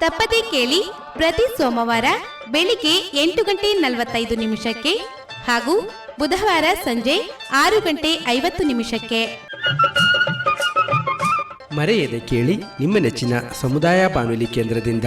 ತಪ್ಪದೇ ಕೇಳಿ ಪ್ರತಿ ಸೋಮವಾರ ಬೆಳಿಗ್ಗೆ ಎಂಟು ಗಂಟೆ ನಲವತ್ತೈದು ನಿಮಿಷಕ್ಕೆ ಹಾಗೂ ಬುಧವಾರ ಸಂಜೆ ಆರು ಗಂಟೆ ಐವತ್ತು ನಿಮಿಷಕ್ಕೆ. ಮರೆಯದೆ ಕೇಳಿ ನಿಮ್ಮ ನೆಚ್ಚಿನ ಸಮುದಾಯ ಬಾನುಲಿ ಕೇಂದ್ರದಿಂದ.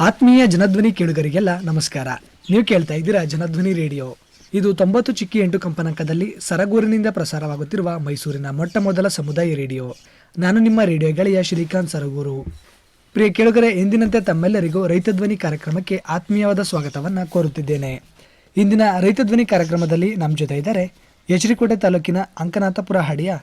ಆತ್ಮೀಯ ಜನಧ್ವನಿ ಕೇಳುಗರಿಗೆಲ್ಲ ನಮಸ್ಕಾರ. ನೀವು ಕೇಳ್ತಾ ಇದ್ದೀರಾ ಜನಧ್ವನಿ ರೇಡಿಯೋ. ಇದು ತೊಂಬತ್ತು ಚಿಕ್ಕಿ ಎಂಟು ಕಂಪನಾಂಕದಲ್ಲಿ ಸರಗೂರಿನಿಂದ ಪ್ರಸಾರವಾಗುತ್ತಿರುವ ಮೈಸೂರಿನ ಮೊಟ್ಟ ಮೊದಲ ಸಮುದಾಯ ರೇಡಿಯೋ. ನಾನು ನಿಮ್ಮ ರೇಡಿಯೋ ಗೆಳೆಯ ಶ್ರೀಕಾಂತ್ ಸರಗೂರು. ಪ್ರಿಯ ಕೇಳುಗರೆ ಎಂದಿನಂತೆ ತಮ್ಮೆಲ್ಲರಿಗೂ ರೈತಧ್ವನಿ ಕಾರ್ಯಕ್ರಮಕ್ಕೆ ಆತ್ಮೀಯವಾದ ಸ್ವಾಗತವನ್ನು ಕೋರುತ್ತಿದ್ದೇನೆ. ಇಂದಿನ ರೈತ ಧ್ವನಿ ಕಾರ್ಯಕ್ರಮದಲ್ಲಿ ನಮ್ಮ ಜೊತೆ ಇದ್ದಾರೆ ಯಚರಿಕೋಟೆ ತಾಲೂಕಿನ ಅಂಕನಾಥಪುರ ಹಾಡಿಯ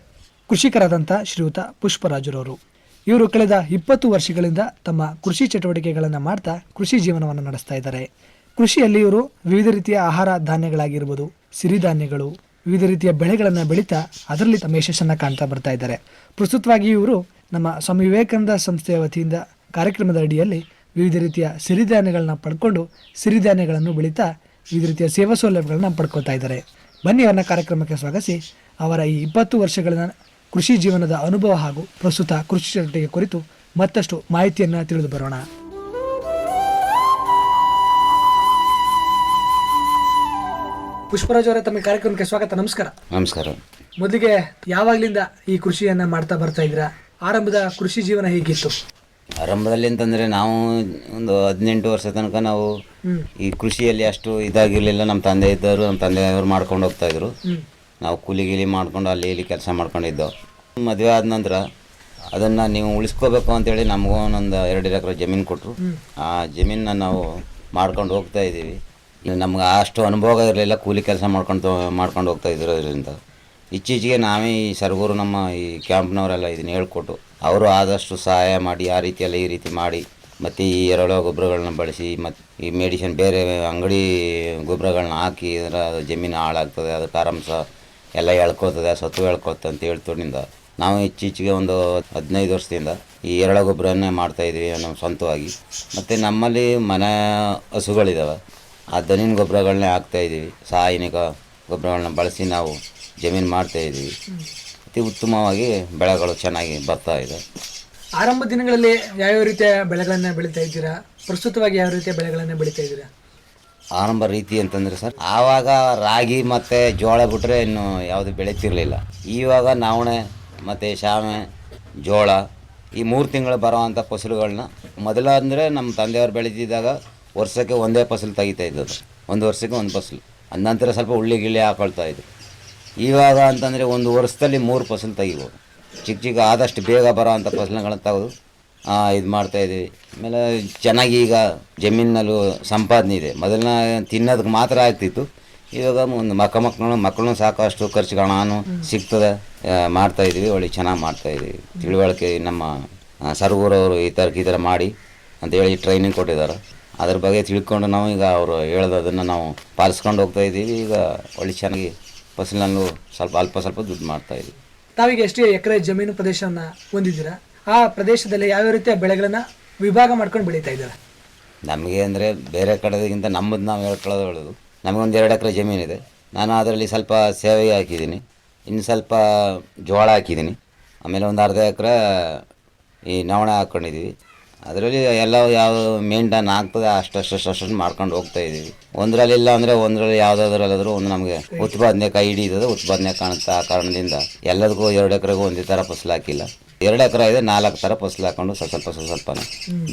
ಕೃಷಿಕರಾದಂಥ ಶ್ರೀಯುತ ಪುಷ್ಪರಾಜುರವರು. ಇವರು ಕಳೆದ ಇಪ್ಪತ್ತು ವರ್ಷಗಳಿಂದ ತಮ್ಮ ಕೃಷಿ ಚಟುವಟಿಕೆಗಳನ್ನು ಮಾಡ್ತಾ ಕೃಷಿ ಜೀವನವನ್ನು ನಡೆಸ್ತಾ ಇದ್ದಾರೆ. ಕೃಷಿಯಲ್ಲಿ ಇವರು ವಿವಿಧ ರೀತಿಯ ಆಹಾರ ಧಾನ್ಯಗಳಾಗಿರ್ಬೋದು ಸಿರಿಧಾನ್ಯಗಳು ವಿವಿಧ ರೀತಿಯ ಬೆಳೆಗಳನ್ನು ಬೆಳೀತಾ ಅದರಲ್ಲಿ ತಮ್ಮ ಯಶಸ್ಸನ್ನು ಕಾಣ್ತಾ ಬರ್ತಾ ಇದ್ದಾರೆ. ಪ್ರಸ್ತುತವಾಗಿ ಇವರು ನಮ್ಮ ಸ್ವಾಮಿ ವಿವೇಕಾನಂದ ಸಂಸ್ಥೆಯ ವತಿಯಿಂದ ಕಾರ್ಯಕ್ರಮದ ಅಡಿಯಲ್ಲಿ ವಿವಿಧ ರೀತಿಯ ಸಿರಿಧಾನ್ಯಗಳನ್ನ ಪಡ್ಕೊಂಡು ಸಿರಿಧಾನ್ಯಗಳನ್ನು ಬೆಳೀತಾ ವಿವಿಧ ರೀತಿಯ ಸೇವಾ ಸೌಲಭ್ಯಗಳನ್ನ ಪಡ್ಕೊತಾ ಇದ್ದಾರೆ. ಬನ್ನಿ ಅವರನ್ನ ಕಾರ್ಯಕ್ರಮಕ್ಕೆ ಸ್ವಾಗತಿಸಿ. ಅವರ ಈ ಇಪ್ಪತ್ತು ವರ್ಷಗಳ ಕೃಷಿ ಜೀವನದ ಅನುಭವ ಹಾಗೂ ಪ್ರಸ್ತುತ ಕೃಷಿ ಚಟುವಟಿಕೆ ಕುರಿತು ಮತ್ತಷ್ಟು ಮಾಹಿತಿಯನ್ನು ತಿಳಿದು ಬರೋಣ. ಪುಷ್ಪರಾಜ್ ಅವರೇ ತಮ್ಮ ಕಾರ್ಯಕ್ರಮಕ್ಕೆ ಸ್ವಾಗತ ನಮಸ್ಕಾರ. ನಮಸ್ಕಾರ. ಮೊದಲಿಗೆ ಯಾವಾಗ್ಲಿಂದ ಈ ಕೃಷಿಯನ್ನ ಮಾಡ್ತಾ ಬರ್ತಾ ಇದ್ದೀರಾ? ಆರಂಭದ ಕೃಷಿ ಜೀವನ ಹೇಗಿತ್ತು? ಆರಂಭದಲ್ಲಿ ಅಂತಂದರೆ ನಾವು ಒಂದು ಹದಿನೆಂಟು ವರ್ಷ ತನಕ ನಾವು ಈ ಕೃಷಿಯಲ್ಲಿ ಅಷ್ಟು ಇದಾಗಿರಲಿಲ್ಲ. ನಮ್ಮ ತಂದೆ ಇದ್ದವರು ನಮ್ಮ ತಂದೆಯವರು ಮಾಡ್ಕೊಂಡು ಹೋಗ್ತಾ ಇದ್ರು. ನಾವು ಕೂಲಿ ಗಿಲಿ ಮಾಡ್ಕೊಂಡು ಅಲ್ಲಿ ಇಲ್ಲಿ ಕೆಲಸ ಮಾಡ್ಕೊಂಡಿದ್ದೋ. ಮದುವೆ ಆದ ನಂತರ ಅದನ್ನು ನೀವು ಉಳಿಸ್ಕೋಬೇಕು ಅಂತೇಳಿ ನಮಗೂ ಒಂದೊಂದು ಎರಡು ಎಕರೆ ಜಮೀನು ಕೊಟ್ಟರು ಆ ಜಮೀನನ್ನ ನಾವು ಮಾಡ್ಕೊಂಡು ಹೋಗ್ತಾ ಇದ್ದೀವಿ. ನಮ್ಗೆ ಅಷ್ಟು ಅನುಭವ ಇರಲಿಲ್ಲ, ಕೂಲಿ ಕೆಲಸ ಮಾಡ್ಕೊಂಡು ಮಾಡ್ಕೊಂಡು ಹೋಗ್ತಾ ಇದ್ರಿಂದ. ಇತ್ತೀಚೆಗೆ ನಾವೇ ಈ ಸರ್ಗೂರು ನಮ್ಮ ಈ ಕ್ಯಾಂಪ್ನವರೆಲ್ಲ ಇದನ್ನ ಹೇಳ್ಕೊಟ್ಟು, ಅವರು ಆದಷ್ಟು ಸಹಾಯ ಮಾಡಿ, ಆ ರೀತಿಯೆಲ್ಲ ಈ ರೀತಿ ಮಾಡಿ, ಮತ್ತು ಈ ಎರೆಹುಳ ಗೊಬ್ಬರಗಳನ್ನ ಬಳಸಿ ಮತ್ತು ಈ ಮೆಡಿಸಿನ್ ಬೇರೆ ಅಂಗಡಿ ಗೊಬ್ಬರಗಳನ್ನ ಹಾಕಿ ಅದರ ಜಮೀನು ಹಾಳಾಗ್ತದೆ, ಅದಕ್ಕೆ ಆರಾಮ್ಸ ಎಲ್ಲ ಎಳ್ಕೊತದೆ ಸತ್ತು ಎಳ್ಕೊತ ಅಂತ ಹೇಳ್ತೋಡಿಂದ ನಾವು ಇತ್ತೀಚೆಗೆ ಒಂದು ಹದಿನೈದು ವರ್ಷದಿಂದ ಈ ಎರೆಹುಳ ಗೊಬ್ಬರನ್ನೇ ಮಾಡ್ತಾಯಿದ್ವಿ ನಮ್ಮ ಸ್ವಂತವಾಗಿ. ಮತ್ತು ನಮ್ಮಲ್ಲಿ ಮನೆ ಹಸುಗಳಿದ್ದಾವೆ ಆ ದನಿನ ಗೊಬ್ಬರಗಳನ್ನೇ ಹಾಕ್ತಾಯಿದ್ದೀವಿ ಸಾಯನಿಕ ಗೊಬ್ಬರಗಳನ್ನ ಬಳಸಿ ನಾವು ಜಮೀನು ಮಾಡ್ತಾಯಿದ್ದೀವಿ ಅತಿ ಉತ್ತಮವಾಗಿ ಬೆಳೆಗಳು ಚೆನ್ನಾಗಿ ಬರ್ತಾ ಇದೆ. ಆರಂಭ ದಿನಗಳಲ್ಲಿ ಯಾವ್ಯಾವ ರೀತಿಯ ಬೆಳೆಗಳನ್ನ ಬೆಳೀತಾ ಇದ್ದೀರಾ? ಪ್ರಸ್ತುತವಾಗಿ ಯಾವ ರೀತಿಯ ಬೆಳೆಗಳನ್ನ ಬೆಳೀತಾ ಇದ್ದೀರಾ? ಆರಂಭ ರೀತಿ ಅಂತಂದರೆ ಸರ್ ಆವಾಗ ರಾಗಿ ಮತ್ತು ಜೋಳ ಬಿಟ್ಟರೆ ಇನ್ನು ಯಾವುದು ಬೆಳೀತಿರಲಿಲ್ಲ. ಇವಾಗ ನವಣೆ ಮತ್ತು ಶಾಮೆ ಜೋಳ ಈ ಮೂರು ತಿಂಗಳು ಬರೋವಂಥ ಫಸಲುಗಳನ್ನ ಮೊದಲ ಅಂದರೆ ನಮ್ಮ ತಂದೆಯವರು ಬೆಳೀತಿದ್ದಾಗ ವರ್ಷಕ್ಕೆ ಒಂದೇ ಫಸಲು ತೆಗಿತಾ ಇದ್ದದ್ದು. ಒಂದು ವರ್ಷಕ್ಕೆ ಒಂದು ಫಸಲು. ಅದ ನಂತರ ಸ್ವಲ್ಪ ಉಳ್ಳಿ ಗಿಳ್ಳಿ ಹಾಕೊಳ್ತಾ ಇದ್ರು. ಇವಾಗ ಅಂತಂದರೆ ಒಂದು ವರ್ಷದಲ್ಲಿ ಮೂರು ಫಸಲು ತೆಗಿಬೋದು. ಚಿಕ್ಕ ಚಿಕ್ಕ ಆದಷ್ಟು ಬೇಗ ಬರೋ ಅಂಥ ಫಸಲುಗಳನ್ನ ತೆಗೆದು ಇದು ಮಾಡ್ತಾಯಿದ್ದೀವಿ ಆಮೇಲೆ ಚೆನ್ನಾಗಿ ಈಗ ಜಮೀನಲ್ಲೂ ಸಂಪಾದನೆ ಇದೆ. ಮೊದಲನ ತಿನ್ನೋದಕ್ಕೆ ಮಾತ್ರ ಆಗ್ತಿತ್ತು. ಇವಾಗ ಒಂದು ಮಕ್ಕ ಮಕ್ಕಳು ಮಕ್ಕಳನ್ನು ಸಾಕಷ್ಟು ಖರ್ಚುಗಳು ನಾನು ಸಿಗ್ತದೆ ಮಾಡ್ತಾ ಮಾಡ್ತಾಯಿದ್ದೀವಿ ಒಳ್ಳೆ ಚೆನ್ನಾಗಿ ಮಾಡ್ತಾಯಿದ್ದೀವಿ ತಿಳುವಳಿಕೆ ನಮ್ಮ ಸರ್ವರವರು ಈ ಥರಕ್ಕೆ ಈ ಥರ ಮಾಡಿ ಅಂತೇಳಿ ಟ್ರೈನಿಂಗ್ ಕೊಟ್ಟಿದ್ದಾರೆ. ಅದ್ರ ಬಗ್ಗೆ ತಿಳ್ಕೊಂಡು ನಾವು ಈಗ ಅವರು ಹೇಳೋದನ್ನು ನಾವು ಪಾಲಿಸ್ಕೊಂಡು ಹೋಗ್ತಾ ಇದ್ದೀವಿ. ಈಗ ಒಳ್ಳೆ ಚೆನ್ನಾಗಿ ಫಸಲನ್ನು ಸ್ವಲ್ಪ ಅಲ್ಪ ಸ್ವಲ್ಪ ದುಡ್ಡು ಮಾಡ್ತಾಯಿದ್ದೀವಿ ತಾವೀಗ ಎಷ್ಟು ಎಕರೆ ಜಮೀನು ಪ್ರದೇಶವನ್ನು ಹೊಂದಿದ್ದೀರಾ ಆ ಪ್ರದೇಶದಲ್ಲಿ ಯಾವ್ಯಾವ ರೀತಿಯ ಬೆಳೆಗಳನ್ನ ವಿಭಾಗ ಮಾಡ್ಕೊಂಡು ಬೆಳೀತಾ ಇದ್ದಾರೆ? ನಮಗೆ ಅಂದರೆ ಬೇರೆ ಕಡೆಗಿಂತ ನಮ್ಮದು ನಾವು ಹೇಳ್ಕೊಳ್ಳೋದು ಹೇಳೋದು ನಮಗೊಂದು ಎರಡು ಎಕರೆ ಜಮೀನಿದೆ ನಾನು ಅದರಲ್ಲಿ ಸ್ವಲ್ಪ ಸೇವೆ ಹಾಕಿದ್ದೀನಿ. ಇನ್ನು ಸ್ವಲ್ಪ ಜೋಳ ಹಾಕಿದ್ದೀನಿ. ಆಮೇಲೆ ಒಂದು ಅರ್ಧ ಎಕರೆ ಈ ನವಣೆ ಹಾಕ್ಕೊಂಡಿದ್ದೀವಿ ಅದರಲ್ಲಿ ಎಲ್ಲ ಯಾವ ಮೇಂಟೈನ್ ಆಗ್ತದೆ ಅಷ್ಟಷ್ಟು ಅಷ್ಟು ಮಾಡ್ಕೊಂಡು ಹೋಗ್ತಾ ಇದ್ದೀವಿ. ಒಂದರಲ್ಲಿ ಇಲ್ಲ ಅಂದರೆ ಒಂದರಲ್ಲಿ ಯಾವುದಾದ್ರಲ್ಲಾದರೂ ಒಂದು ನಮಗೆ ಉತ್ಪಾದನೆ ಕೈ ಹಿಡಿತದೆ ಉತ್ಪಾದನೆ ಕಾಣುತ್ತೆ ಆ ಕಾರಣದಿಂದ. ಎಲ್ಲದಕ್ಕೂ ಎರಡು ಎಕರೆಗೂ ಒಂದೇ ಥರ ಫಸಲು ಹಾಕಿಲ್ಲ. ಎರಡು ಎಕರೆ ಇದೆ ನಾಲ್ಕು ಥರ ಫಸಲು ಹಾಕೊಂಡು ಸ್ವಲ್ಪ ಸ್ವಲ್ಪ ಸ್ವಲ್ಪ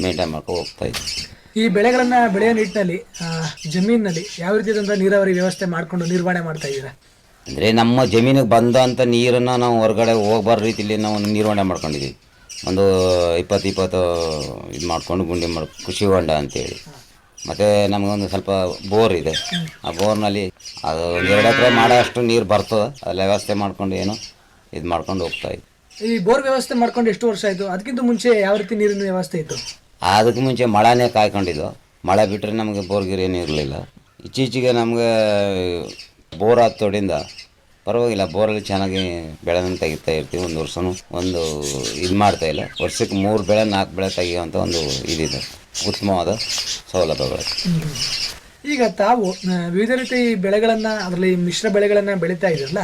ಮೇಂಟೈನ್ ಮಾಡ್ಕೊಂಡು ಹೋಗ್ತಾ ಇದ್ದೀವಿ. ಈ ಬೆಳೆಗಳನ್ನ ಬೆಳೆಯೋ ನಿಟ್ಟಿನಲ್ಲಿ ಜಮೀನಿನಲ್ಲಿ ಯಾವ ರೀತಿಯಾದಂಥ ನೀರಾವರಿ ವ್ಯವಸ್ಥೆ ಮಾಡ್ಕೊಂಡು ನಿರ್ವಹಣೆ ಮಾಡ್ತಾ ಇದ್ದೀರಾ? ಅಂದರೆ ನಮ್ಮ ಜಮೀನಿಗೆ ಬಂದಂಥ ನೀರನ್ನು ನಾವು ಹೊರಗಡೆ ಹೋಗ್ಬಾರ ರೀತಿಯಲ್ಲಿ ನಾವು ನಿರ್ವಹಣೆ ಮಾಡ್ಕೊಂಡಿದ್ದೀವಿ. ಒಂದು ಇಪ್ಪತ್ತು ಇಪ್ಪತ್ತು ಇದು ಮಾಡ್ಕೊಂಡು ಗುಂಡಿ ಮಾಡಿ ಕೃಷಿ ಹೊಂಡ ಅಂತೇಳಿ. ಮತ್ತು ನಮಗೊಂದು ಸ್ವಲ್ಪ ಬೋರ್ ಇದೆ. ಆ ಬೋರ್ನಲ್ಲಿ ಅದು ಎರಡು ಎಕರೆ ಮಾಡೋ ಅಷ್ಟು ನೀರು ಬರ್ತದೆ. ಅದೆಲ್ಲ ವ್ಯವಸ್ಥೆ ಮಾಡ್ಕೊಂಡು ಏನು ಇದು ಮಾಡ್ಕೊಂಡು ಹೋಗ್ತಾ ಇದ್ವಿ. ಈ ಬೋರ್ ವ್ಯವಸ್ಥೆ ಮಾಡ್ಕೊಂಡು ಎಷ್ಟು ವರ್ಷ ಆಯಿತು? ಅದಕ್ಕಿಂತ ಮುಂಚೆ ಯಾವ ರೀತಿ ನೀರಿನ ವ್ಯವಸ್ಥೆ ಇತ್ತು? ಅದಕ್ಕೆ ಮುಂಚೆ ಮಳೆನೇ ಕಾಯ್ಕೊಂಡಿದ್ದು. ಮಳೆ ಬಿಟ್ಟರೆ ನಮಗೆ ಬೋರ್ಗಿರ್ ಏನೂ ಇರಲಿಲ್ಲ. ಇತ್ತೀಚೆಗೆ ನಮಗೆ ಬೋರ್ ಆದ ತೋಡಿಂದ ಪರವಾಗಿಲ್ಲ ಬೋರಲ್ಲಿ ಚೆನ್ನಾಗಿ ಬೆಳೆನ ತೆಗಿತಾ ಇರ್ತೀವಿ ಒಂದು ವರ್ಷನೂ. ಒಂದು ಇದು ಮಾಡ್ತಾ ಇಲ್ಲ. ವರ್ಷಕ್ಕೆ ಮೂರು ಬೆಳೆ ನಾಲ್ಕು ಬೆಳೆ ತೆಗಿಯುವಂಥ ಒಂದು ಇದಿದೆ. ಉತ್ತಮವಾದ ಸೌಲಭ್ಯಗಳು. ಈಗ ತಾವು ವಿವಿಧ ರೀತಿ ಬೆಳೆಗಳನ್ನು ಅದರಲ್ಲಿ ಮಿಶ್ರ ಬೆಳೆಗಳನ್ನು ಬೆಳೀತಾ ಇದ್ರಲ್ಲ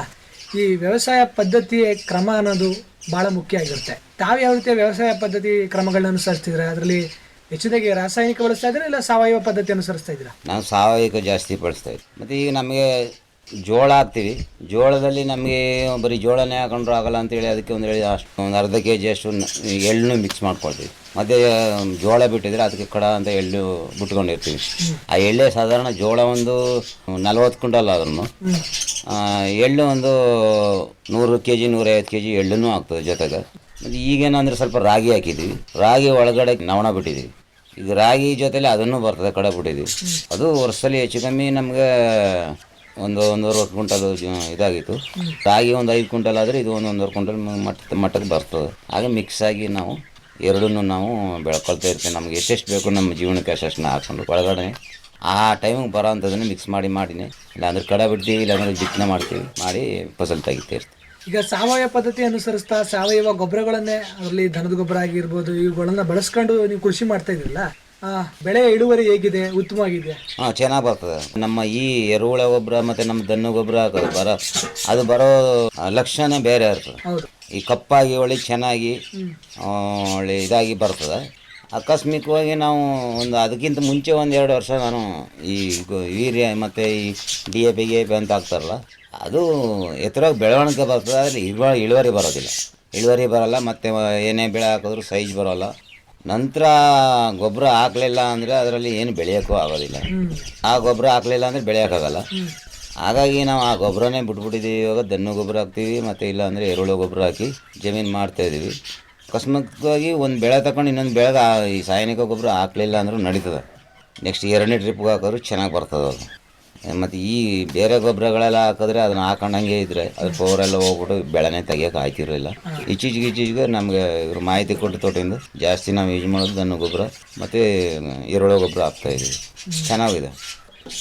ಈ ವ್ಯವಸಾಯ ಪದ್ಧತಿಯ ಕ್ರಮ ಅನ್ನೋದು ಭಾಳ ಮುಖ್ಯ ಆಗಿರುತ್ತೆ. ತಾವು ಯಾವ ರೀತಿಯ ವ್ಯವಸಾಯ ಪದ್ಧತಿ ಕ್ರಮಗಳನ್ನ ಅನುಸರಿಸ್ತಿದ್ರೆ ಅದರಲ್ಲಿ ಹೆಚ್ಚಿದಾಗಿ ರಾಸಾಯನಿಕ ಬಳಸ್ತಾ ಇದ್ದೀರಾ ಇಲ್ಲ ಸಾವಯವ ಪದ್ಧತಿ ಅನುಸರಿಸ್ತಾ ಇದ್ದೀರಾ? ನಾವು ಸಾವಯವ ಜಾಸ್ತಿ ಬಳಸ್ತಾ ಇದ್ದೀವಿ. ಮತ್ತು ಈಗ ನಮಗೆ ಜೋಳ ಹಾಕ್ತೀವಿ. ಜೋಳದಲ್ಲಿ ನಮಗೆ ಬರೀ ಜೋಳನೇ ಹಾಕೊಂಡ್ರು ಆಗಲ್ಲ ಅಂತೇಳಿ ಅದಕ್ಕೆ ಒಂದು ಹೇಳಿ ಅಷ್ಟು ಒಂದು ಅರ್ಧ ಕೆ ಜಿ ಅಷ್ಟು ಎಳ್ಳು ಮಿಕ್ಸ್ ಮಾಡ್ಕೊಳ್ತೀವಿ. ಮತ್ತು ಜೋಳ ಬಿಟ್ಟಿದ್ರೆ ಅದಕ್ಕೆ ಕಡ ಅಂತ ಎಳ್ಳು ಬಿಟ್ಕೊಂಡಿರ್ತೀವಿ. ಆ ಎಳ್ಳೆ ಸಾಧಾರಣ ಜೋಳ ಒಂದು ನಲ್ವತ್ತು ಕ್ವಿಂಟಲ್ ಅದನ್ನು ಎಳ್ಳು ಒಂದು ನೂರು ಕೆ ಜಿ, ನೂರೈವತ್ತು ಕೆ ಜಿ ಎಳ್ಳು ಆಗ್ತದೆ ಜೊತೆಗೆ. ಮತ್ತು ಈಗೇನಂದ್ರೆ ಸ್ವಲ್ಪ ರಾಗಿ ಹಾಕಿದ್ದೀವಿ ರಾಗಿ ಒಳಗಡೆ ನವಣ ಬಿಟ್ಟಿದ್ದೀವಿ ಈಗ ರಾಗಿ ಜೊತೆಲಿ ಅದನ್ನು ಬರ್ತದೆ, ಕಡೆ ಬಿಟ್ಟಿದ್ದೀವಿ ಅದು ವರ್ಷದಲ್ಲಿ ಹೆಚ್ಚು ಕಮ್ಮಿ ನಮಗೆ ಒಂದು ಒಂದೂವರೆ ಕ್ವಿಂಟಲ್ ಇದಾಗಿತ್ತು. ರಾಗಿ ಒಂದು ಐದು ಕ್ವಿಂಟಲ್ ಆದರೆ ಇದು ಒಂದು ಒಂದೂವರೆ ಕ್ವಿಂಟಲ್ ಮಟ್ಟ ಮಟ್ಟಕ್ಕೆ ಬರ್ತದೆ. ಹಾಗೆ ಮಿಕ್ಸ್ ಆಗಿ ನಾವು ಎರಡನ್ನು ನಾವು ಬೆಳ್ಕೊಳ್ತಾ ಇರ್ತೀವಿ. ನಮ್ಗೆ ಎಷ್ಟೆಷ್ಟು ಬೇಕು ನಮ್ಮ ಜೀವನಕ್ಕೆ ಅಷ್ಟನ್ನು ಹಾಕ್ಕೊಂಡು ಒಳಗಡೆ ಆ ಟೈಮಿಗೆ ಬರೋ ಅಂಥದ್ದನ್ನು ಮಿಕ್ಸ್ ಮಾಡಿ ಮಾಡಿನಿ. ಇಲ್ಲಾಂದ್ರೆ ಕಡ ಬಿಡ್ತೀವಿ ಇಲ್ಲಾಂದ್ರೆ ಬಿತ್ತನೆ ಮಾಡ್ತೀವಿ. ಮಾಡಿ ಫಸಲು ತೆಗಿತಾ ಇರ್ತೀವಿ. ಈಗ ಸಾವಯವ ಪದ್ಧತಿ ಅನುಸರಿಸ್ತಾ ಸಾವಯವ ಗೊಬ್ಬರಗಳನ್ನೇ ಅದರಲ್ಲಿ ದನದ ಗೊಬ್ಬರ ಆಗಿರ್ಬೋದು ಇವುಗಳನ್ನ ಬಳಸ್ಕೊಂಡು ನೀವು ಕೃಷಿ ಮಾಡ್ತಾ ಇದ್ರಲ್ಲ ಆ, ಬೆಳೆ ಇಳುವರಿ ಹೇಗಿದೆ ಉತ್ತಮವಾಗಿದೆ? ಹಾಂ ಚೆನ್ನಾಗಿ ಬರ್ತದೆ. ನಮ್ಮ ಈ ಎರುಹುಳ ಗೊಬ್ಬರ ಮತ್ತೆ ನಮ್ಮ ದನ್ನು ಗೊಬ್ಬರ ಹಾಕೋದು ಬರೋ ಅದು ಬರೋ ಲಕ್ಷಣ ಬೇರೆ ಇರ್ತದೆ. ಹೌದು. ಈ ಕಪ್ಪಾಗಿ ಒಳ್ಳೆ ಚೆನ್ನಾಗಿ ಆ, ಒಳ್ಳೆ ಇದಾಗಿ ಬರ್ತದೆ. ಆಕಸ್ಮಿಕವಾಗಿ ನಾವು ಒಂದು ಅದಕ್ಕಿಂತ ಮುಂಚೆ ಒಂದು ಎರಡು ವರ್ಷ ನಾನು ಈ ಗೊ- ವೀರ್ಯ ಮತ್ತು ಈ ಡಿ ಎ ಪಿ ಗೆ ಪಿ ಅಂತ ಹಾಕ್ತಾರಲ್ಲ ಅದು ಎತ್ತರವಾಗಿ ಬೆಳವಣಿಗೆ ಬರ್ತದೆ ಆದರೆ ಇಳುವ ಇಳುವರಿ ಬರೋದಿಲ್ಲ. ಇಳುವರಿ ಬರೋಲ್ಲ ಮತ್ತು ಏನೇ ಬೆಳೆ ಹಾಕಿದ್ರು ಸೈಜ್ ಬರೋಲ್ಲ. ನಂತರ ಗೊಬ್ಬರ ಹಾಕಲಿಲ್ಲ ಅಂದರೆ ಅದರಲ್ಲಿ ಏನು ಬೆಳೆಯೋಕ್ಕೂ ಆಗೋದಿಲ್ಲ. ಆ ಗೊಬ್ಬರ ಹಾಕಲಿಲ್ಲ ಅಂದರೆ ಬೆಳೆಯೋಕ್ಕಾಗಲ್ಲ ಹಾಗಾಗಿ ನಾವು ಆ ಗೊಬ್ಬರನೇ ಬಿಟ್ಬಿಟ್ಟಿದ್ದೀವಿ. ಇವಾಗ ದನ್ನು ಗೊಬ್ಬರ ಹಾಕ್ತೀವಿ ಮತ್ತು ಇಲ್ಲ ಅಂದರೆ ಎರುಳು ಗೊಬ್ಬರ ಹಾಕಿ ಜಮೀನು ಮಾಡ್ತಾಯಿದ್ದೀವಿ ಅಕಸ್ಮಾತ್ವಾಗಿ ಒಂದು ಬೆಳೆ ತಗೊಂಡು ಇನ್ನೊಂದು ಬೆಳೆದ ಈ ಸಾಯನಿಕ ಗೊಬ್ಬರ ಹಾಕಲಿಲ್ಲ ಅಂದರೂ ನಡೀತದೆ. ನೆಕ್ಸ್ಟ್ ಎರಡನೇ ಟ್ರಿಪ್ಗೆ ಹಾಕೋರು ಚೆನ್ನಾಗಿ ಬರ್ತದೆ ಅದು. ಮತ್ತು ಈ ಬೇರೆ ಗೊಬ್ಬರಗಳೆಲ್ಲ ಹಾಕಿದ್ರೆ ಅದನ್ನ ಹಾಕೊಂಡಂಗೆ ಇದ್ದರೆ ಅದು ಪವರೆಲ್ಲ ಹೋಗ್ಬಿಟ್ಟು ಬೆಳೆನೇ ತೆಗಿಯೋಕೆ ಆಯ್ತಿರಲಿಲ್ಲ. ಇತ್ತೀಚೆಗೆ ಇತ್ತೀಚೆಗೆ ನಮಗೆ ಇವ್ರು ಮಾಹಿತಿ ಕೊಟ್ಟು ತೋಟಿಂದ ಜಾಸ್ತಿ ನಾವು ಯೂಸ್ ಮಾಡೋದು ದನ್ನು ಗೊಬ್ಬರ, ಮತ್ತು ಈರುಳ್ಳಿ ಗೊಬ್ಬರ ಹಾಕ್ತಾ ಇದ್ದೀವಿ. ಚೆನ್ನಾಗಿದೆ.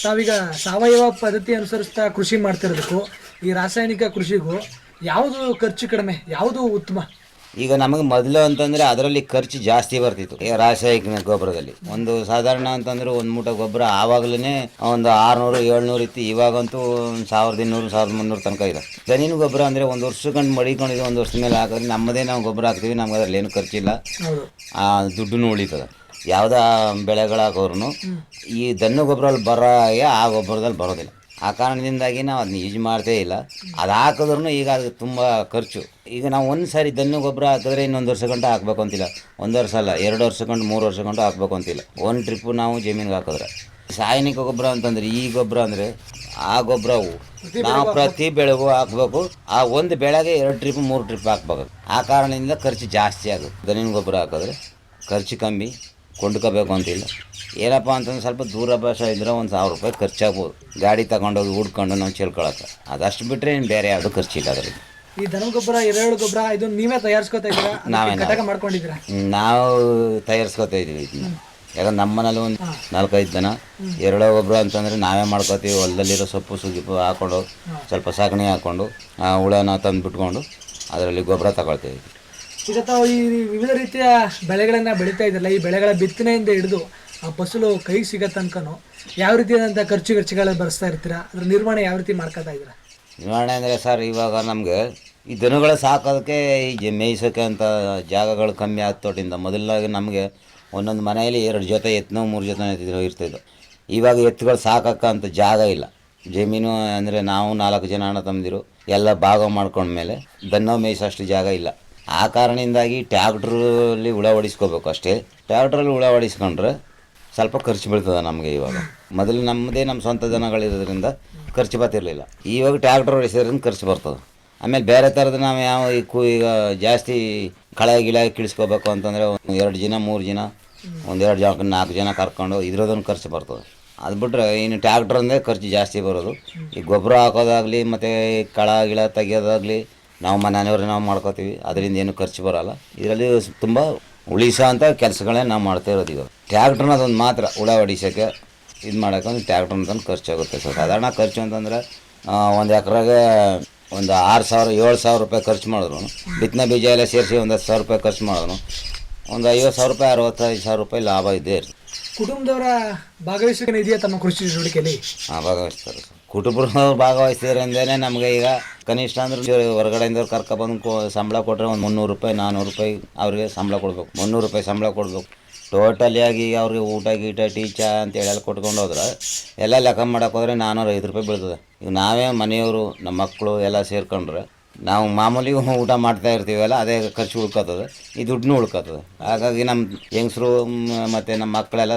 ತಾವೀಗ ಸಾವಯವ ಪದ್ಧತಿ ಅನುಸರಿಸ್ತಾ ಕೃಷಿ ಮಾಡ್ತಿರೋದಕ್ಕೂ ಈ ರಾಸಾಯನಿಕ ಕೃಷಿಗೂ ಯಾವುದು ಖರ್ಚು ಕಡಿಮೆ, ಯಾವುದು ಉತ್ತಮ? ಈಗ ನಮಗೆ ಮೊದಲು ಅಂತಂದರೆ ಅದರಲ್ಲಿ ಖರ್ಚು ಜಾಸ್ತಿ ಬರ್ತಿತ್ತು. ಈ ರಾಸಾಯನಿಕ ಗೊಬ್ಬರದಲ್ಲಿ. ಒಂದು ಸಾಧಾರಣ ಅಂತಂದ್ರೆ ಒಂದು ಮೂಟ ಗೊಬ್ಬರ ಆವಾಗಲೇ ಒಂದು ಆರುನೂರು ಏಳ್ನೂರು ಇತ್ತು. ಇವಾಗಂತೂ ಒಂದು ಸಾವಿರದ ಇನ್ನೂರು ಸಾವಿರದ ಮುನ್ನೂರು ತನಕ ಇದೆ. ದನಿನ ಗೊಬ್ಬರ ಅಂದರೆ ಒಂದು ವರ್ಷಕ್ಕಂಡು ಮಡಿಕೊಂಡಿದ್ದು ಒಂದು ವರ್ಷದ ಮೇಲೆ ಹಾಕಿದ್ರೆ ನಮ್ಮದೇ ನಾವು ಗೊಬ್ಬರ ಹಾಕ್ತೀವಿ. ನಮ್ಗೆ ಅದ್ರಲ್ಲಿ ಏನು ಖರ್ಚಿಲ್ಲ ಆ ದುಡ್ಡು ಉಳಿತದೆ. ಯಾವುದೇ ಬೆಳೆಗಳಾಗೋರು ಈ ದನ್ನು ಗೊಬ್ಬರಲ್ಲಿ ಬರೋ ಆ ಗೊಬ್ಬರದಲ್ಲಿ ಬರೋದಿಲ್ಲ. ಆ ಕಾರಣದಿಂದಾಗಿ ನಾವು ಅದನ್ನ ಯೂಸ್ ಮಾಡ್ತೇ ಇಲ್ಲ. ಅದು ಹಾಕಿದ್ರೂ ಈಗ ಅದಕ್ಕೆ ತುಂಬ ಖರ್ಚು. ಈಗ ನಾವು ಒಂದು ಸಾರಿ ದನ್ನು ಗೊಬ್ಬರ ಹಾಕಿದ್ರೆ ಇನ್ನೊಂದು ವರ್ಷ ಗಂಟೆ ಹಾಕ್ಬೇಕು ಅಂತಿಲ್ಲ ಒಂದು ವರ್ಷ ಅಲ್ಲ ಎರಡು ವರ್ಷ ಗಂಟು ಮೂರು ವರ್ಷ ಗಂಟು ಹಾಕ್ಬೇಕು ಅಂತಿಲ್ಲ ಒಂದು ಟ್ರಿಪ್ಪು ನಾವು ಜಮೀನಿಗೆ ಹಾಕಿದ್ರೆ. ರಾಸಾಯನಿಕ ಗೊಬ್ಬರ ಅಂತಂದ್ರೆ ಈ ಗೊಬ್ಬರ ಅಂದರೆ ಆ ಗೊಬ್ಬರವು ನಾವು ಪ್ರತಿ ಬೆಳೆಗೂ ಹಾಕ್ಬೇಕು. ಆ ಒಂದು ಬೆಳೆಗೆ ಎರಡು ಟ್ರಿಪ್ ಮೂರು ಟ್ರಿಪ್ ಹಾಕ್ಬೇಕು. ಆ ಕಾರಣದಿಂದ ಖರ್ಚು ಜಾಸ್ತಿ ಆಗುತ್ತೆ. ದನಿನ ಗೊಬ್ಬರ ಹಾಕಿದ್ರೆ ಖರ್ಚು ಕಮ್ಮಿ ಕೊಂಡ್ಕೋಬೇಕು ಅಂತಿಲ್ಲ ಏನಪ್ಪ ಅಂತಂದ್ರೆ ಸ್ವಲ್ಪ ದೂರ ಭಾಷ ಇದ್ರೆ ಒಂದು ಸಾವಿರ ರೂಪಾಯಿ ಖರ್ಚಾಗ್ಬೋದು. ಗಾಡಿ ತಗೊಂಡೋಗಿ ಹುಡ್ಕೊಂಡು ನಾವು ಚೆಲ್ಕೊಳಕ್ಕೆ ಅದಷ್ಟು ಬಿಟ್ಟರೆ ಇನ್ನು ಬೇರೆ ಯಾವುದು ಖರ್ಚಿಲ್ಲ ಅದರಲ್ಲಿ. ಈ ದನ ಗೊಬ್ಬರ ಎರೆಹುಳು ಗೊಬ್ಬರ ಇದು ನೀವೇ ತಯಾರಿಸ್ಕೊತಾ ಇದ್ದೀರಾ? ನಾವೇ, ಘಟಕ ಮಾಡ್ಕೊಂಡಿದ್ದೀರಾ? ನಾವು ತಯಾರಿಸ್ಕೊತಾ ಇದ್ದೀವಿ ಇದನ್ನ. ಯಾಕಂದ್ರೆ ನಮ್ಮ ಮನೇಲಿ ಒಂದು ನಾಲ್ಕೈದು ಜನ ಎರಡು ಗೊಬ್ಬರ ಅಂತಂದರೆ ನಾವೇ ಮಾಡ್ಕೋತೀವಿ. ಹೊಲದಲ್ಲಿರೋ ಸೊಪ್ಪು ಸುಗಿಪ್ಪು ಹಾಕೊಂಡು ಸ್ವಲ್ಪ ಸಗಣಿ ಹಾಕೊಂಡು ಆ ಹುಳನ ತಂದು ಬಿಟ್ಕೊಂಡು ಅದರಲ್ಲಿ ಗೊಬ್ಬರ ತಗೊಳ್ತೀವಿ ಈಗ ತಾವು ಈ ವಿವಿಧ ರೀತಿಯ ಬೆಳೆಗಳನ್ನ ಬೆಳೀತಾ ಇದ್ರಲ್ಲ ಈ ಬೆಳೆಗಳ ಬಿತ್ತನೆಯಿಂದ ಹಿಡಿದು ಆ ಫಸಲು ಕೈಗೆ ಸಿಗೋ ತನಕನೂ ಯಾವ ರೀತಿಯಾದಂಥ ಖರ್ಚು ವೆಚ್ಚಗಳು ಬರೆಸ್ತಾ ಇರ್ತೀರಾ? ಅದ್ರ ನಿರ್ವಹಣೆ ಯಾವ ರೀತಿ ಮಾಡ್ಕೊತಾ ಇದ್ದೀರಾ? ನಿರ್ವಹಣೆ ಅಂದರೆ ಸರ್, ಇವಾಗ ನಮಗೆ ಈ ದನಗಳು ಸಾಕೋದಕ್ಕೆ ಈ ಮೇಯ್ಸೋಕೆ ಅಂತ ಜಾಗಗಳು ಕಮ್ಮಿ ಆಗ್ತೋಟಿಂದ ತೋಟಿಂದ ಮೊದಲಾಗಿ ನಮಗೆ ಒಂದೊಂದು ಮನೆಯಲ್ಲಿ ಎರಡು ಜೊತೆ ಎತ್ತನೋ ಮೂರು ಜೊತೆ ಎತ್ತಿದ್ರು ಇರ್ತಿದ್ದು ಇವಾಗ ಎತ್ತುಗಳು ಸಾಕಕ್ಕೆ ಅಂತ ಜಾಗ ಇಲ್ಲ. ಜಮೀನು ಅಂದರೆ ನಾವು ನಾಲ್ಕು ಜನ ಅಣ್ಣ ತಂದಿರು, ಎಲ್ಲ ಭಾಗ ಮಾಡ್ಕೊಂಡ್ಮೇಲೆ ದನ ಮೇಯಿಸೋಷ್ಟು ಜಾಗ ಇಲ್ಲ. ಆ ಕಾರಣದಿಂದಾಗಿ ಟ್ಯಾಕ್ಟ್ರಲ್ಲಿ ಹುಳ ಹೊಡಿಸ್ಕೋಬೇಕು ಅಷ್ಟೇ. ಟ್ಯಾಕ್ಟ್ರಲ್ಲಿ ಹುಳ ಹೊಡಿಸ್ಕೊಂಡ್ರೆ ಸ್ವಲ್ಪ ಖರ್ಚು ಬೀಳ್ತದೆ ನಮಗೆ ಇವಾಗ. ಮೊದಲು ನಮ್ಮದೇ ನಮ್ಮ ಸ್ವಂತ ಜನಗಳಿರೋದ್ರಿಂದ ಖರ್ಚು ಬರ್ತಿರಲಿಲ್ಲ. ಇವಾಗ ಟ್ಯಾಕ್ಟರ್ ಹೊಡಿಸೋದ್ರಿಂದ ಖರ್ಚು ಬರ್ತದೆ. ಆಮೇಲೆ ಬೇರೆ ಥರದ ನಾವು ಯಾವ ಈ ಕು ಈಗ ಜಾಸ್ತಿ ಕಳೆ ಗಿಳೆ ಕಿಳಿಸ್ಕೋಬೇಕು ಅಂತಂದರೆ ಒಂದು ಎರಡು ಜನ, ಮೂರು ಜನ ಒಂದೆರಡು ಜನ, ನಾಲ್ಕು ಜನ ಕರ್ಕೊಂಡು ಇದ್ರದೊಂದು ಖರ್ಚು ಬರ್ತದೆ. ಅದು ಬಿಟ್ಟರೆ ಇನ್ನು ಟ್ಯಾಕ್ಟ್ರ್ ಅಂದರೆ ಖರ್ಚು ಜಾಸ್ತಿ ಬರೋದು. ಈ ಗೊಬ್ಬರ ಹಾಕೋದಾಗಲಿ, ಮತ್ತು ಕಳ ಗಿಳ ತೆಗಿಯೋದಾಗಲಿ, ನಾವು ಮನೆಯವ್ರೆ ನಾವು ಮಾಡ್ಕೋತೀವಿ. ಅದರಿಂದ ಏನು ಖರ್ಚು ಬರೋಲ್ಲ. ಇದರಲ್ಲಿ ತುಂಬ ಉಳಿಸೋ ಅಂಥ ಕೆಲಸಗಳೇ ನಾವು ಮಾಡ್ತಾ ಇರೋದು ಈಗ ಟ್ಯಾಕ್ಟ್ರನ್ನದೊಂದು ಮಾತ್ರ ಹುಳ ಹೊಡಿಸೋಕ್ಕೆ ಇದು ಮಾಡೋಕೆ ಒಂದು ಟ್ಯಾಕ್ಟ್ರನ್ನ ತಂದು ಖರ್ಚಾಗುತ್ತೆ ಸರ್. ಸಾಧಾರಣ ಖರ್ಚು ಅಂತಂದರೆ ಒಂದು ಎಕರೆಗೆ ಒಂದು ಆರು ಸಾವಿರ ಏಳು ಸಾವಿರ ರೂಪಾಯಿ ಖರ್ಚು ಮಾಡಿದ್ರು. ಬಿತ್ತನೆ ಬೀಜ ಎಲ್ಲ ಸೇರಿಸಿ ಒಂದು ಹತ್ತು ಸಾವಿರ ರೂಪಾಯಿ ಖರ್ಚು ಮಾಡಿದ್ರು. ಒಂದು ಐವತ್ತು ಸಾವಿರ ರೂಪಾಯಿ ಅರವತ್ತೈದು ಸಾವಿರ ರೂಪಾಯಿ ಲಾಭ ಇದ್ದೇ ಇರ್ತದೆ ಕುಟುಂಬದವರ ಭಾಗವಹಿಸಿದ್ರೆ ಇದೆಯಾ ತಮ್ಮ ಕೃಷಿ ಚಟುವಟಿಕೆಯಲ್ಲಿ? ಹಾಂ ಭಾಗವಹಿಸ್ತಾರೆ ಸರ್. ಕುಟುಂಬದವ್ರು ಭಾಗವಹಿಸ್ತಿದ್ರಿಂದನೇ ನಮಗೆ ಈಗ ಕನಿಷ್ಠ ಅಂದ್ರೆ ಹೊರಗಡೆಯಿಂದ ಕರ್ಕೊಬಂದು ಕೊ ಸಂಬಳ ಕೊಟ್ಟರೆ ಒಂದು ಮುನ್ನೂರು ರೂಪಾಯಿ ನಾನ್ನೂರು ರೂಪಾಯಿ ಅವರಿಗೆ ಸಂಬಳ ಕೊಡಬೇಕು. ಮುನ್ನೂರು ರೂಪಾಯಿ ಸಂಬಳ ಕೊಡ್ಬೇಕು. ಟೋಟಲಿಯಾಗಿ ಅವ್ರಿಗೆ ಊಟ ಗೀಟ ಟೀ ಚಾ ಅಂತೇಳಿ ಎಲ್ಲ ಕೊಟ್ಕೊಂಡು ಹೋದ್ರೆ ಎಲ್ಲ ಲೆಕ್ಕ ಮಾಡೋಕೆ ಹೋದ್ರೆ ನಾನ್ನೂರು ಐದು ರೂಪಾಯಿ ಬೀಳ್ತದೆ. ಈಗ ನಾವೇ ಮನೆಯವರು, ನಮ್ಮ ಮಕ್ಕಳು ಎಲ್ಲ ಸೇರ್ಕೊಂಡ್ರೆ ನಾವು ಮಾಮೂಲಿ ಊಟ ಮಾಡ್ತಾ ಇರ್ತೀವಲ್ಲ, ಅದೇ ಖರ್ಚು ಉಳ್ಕೊತದೆ. ಈ ದುಡ್ಡನ್ನೂ ಉಳ್ಕೊತದೆ. ಹಾಗಾಗಿ ನಮ್ಮ ಹೆಂಗಸರು, ಮತ್ತು ನಮ್ಮ ಮಕ್ಕಳೆಲ್ಲ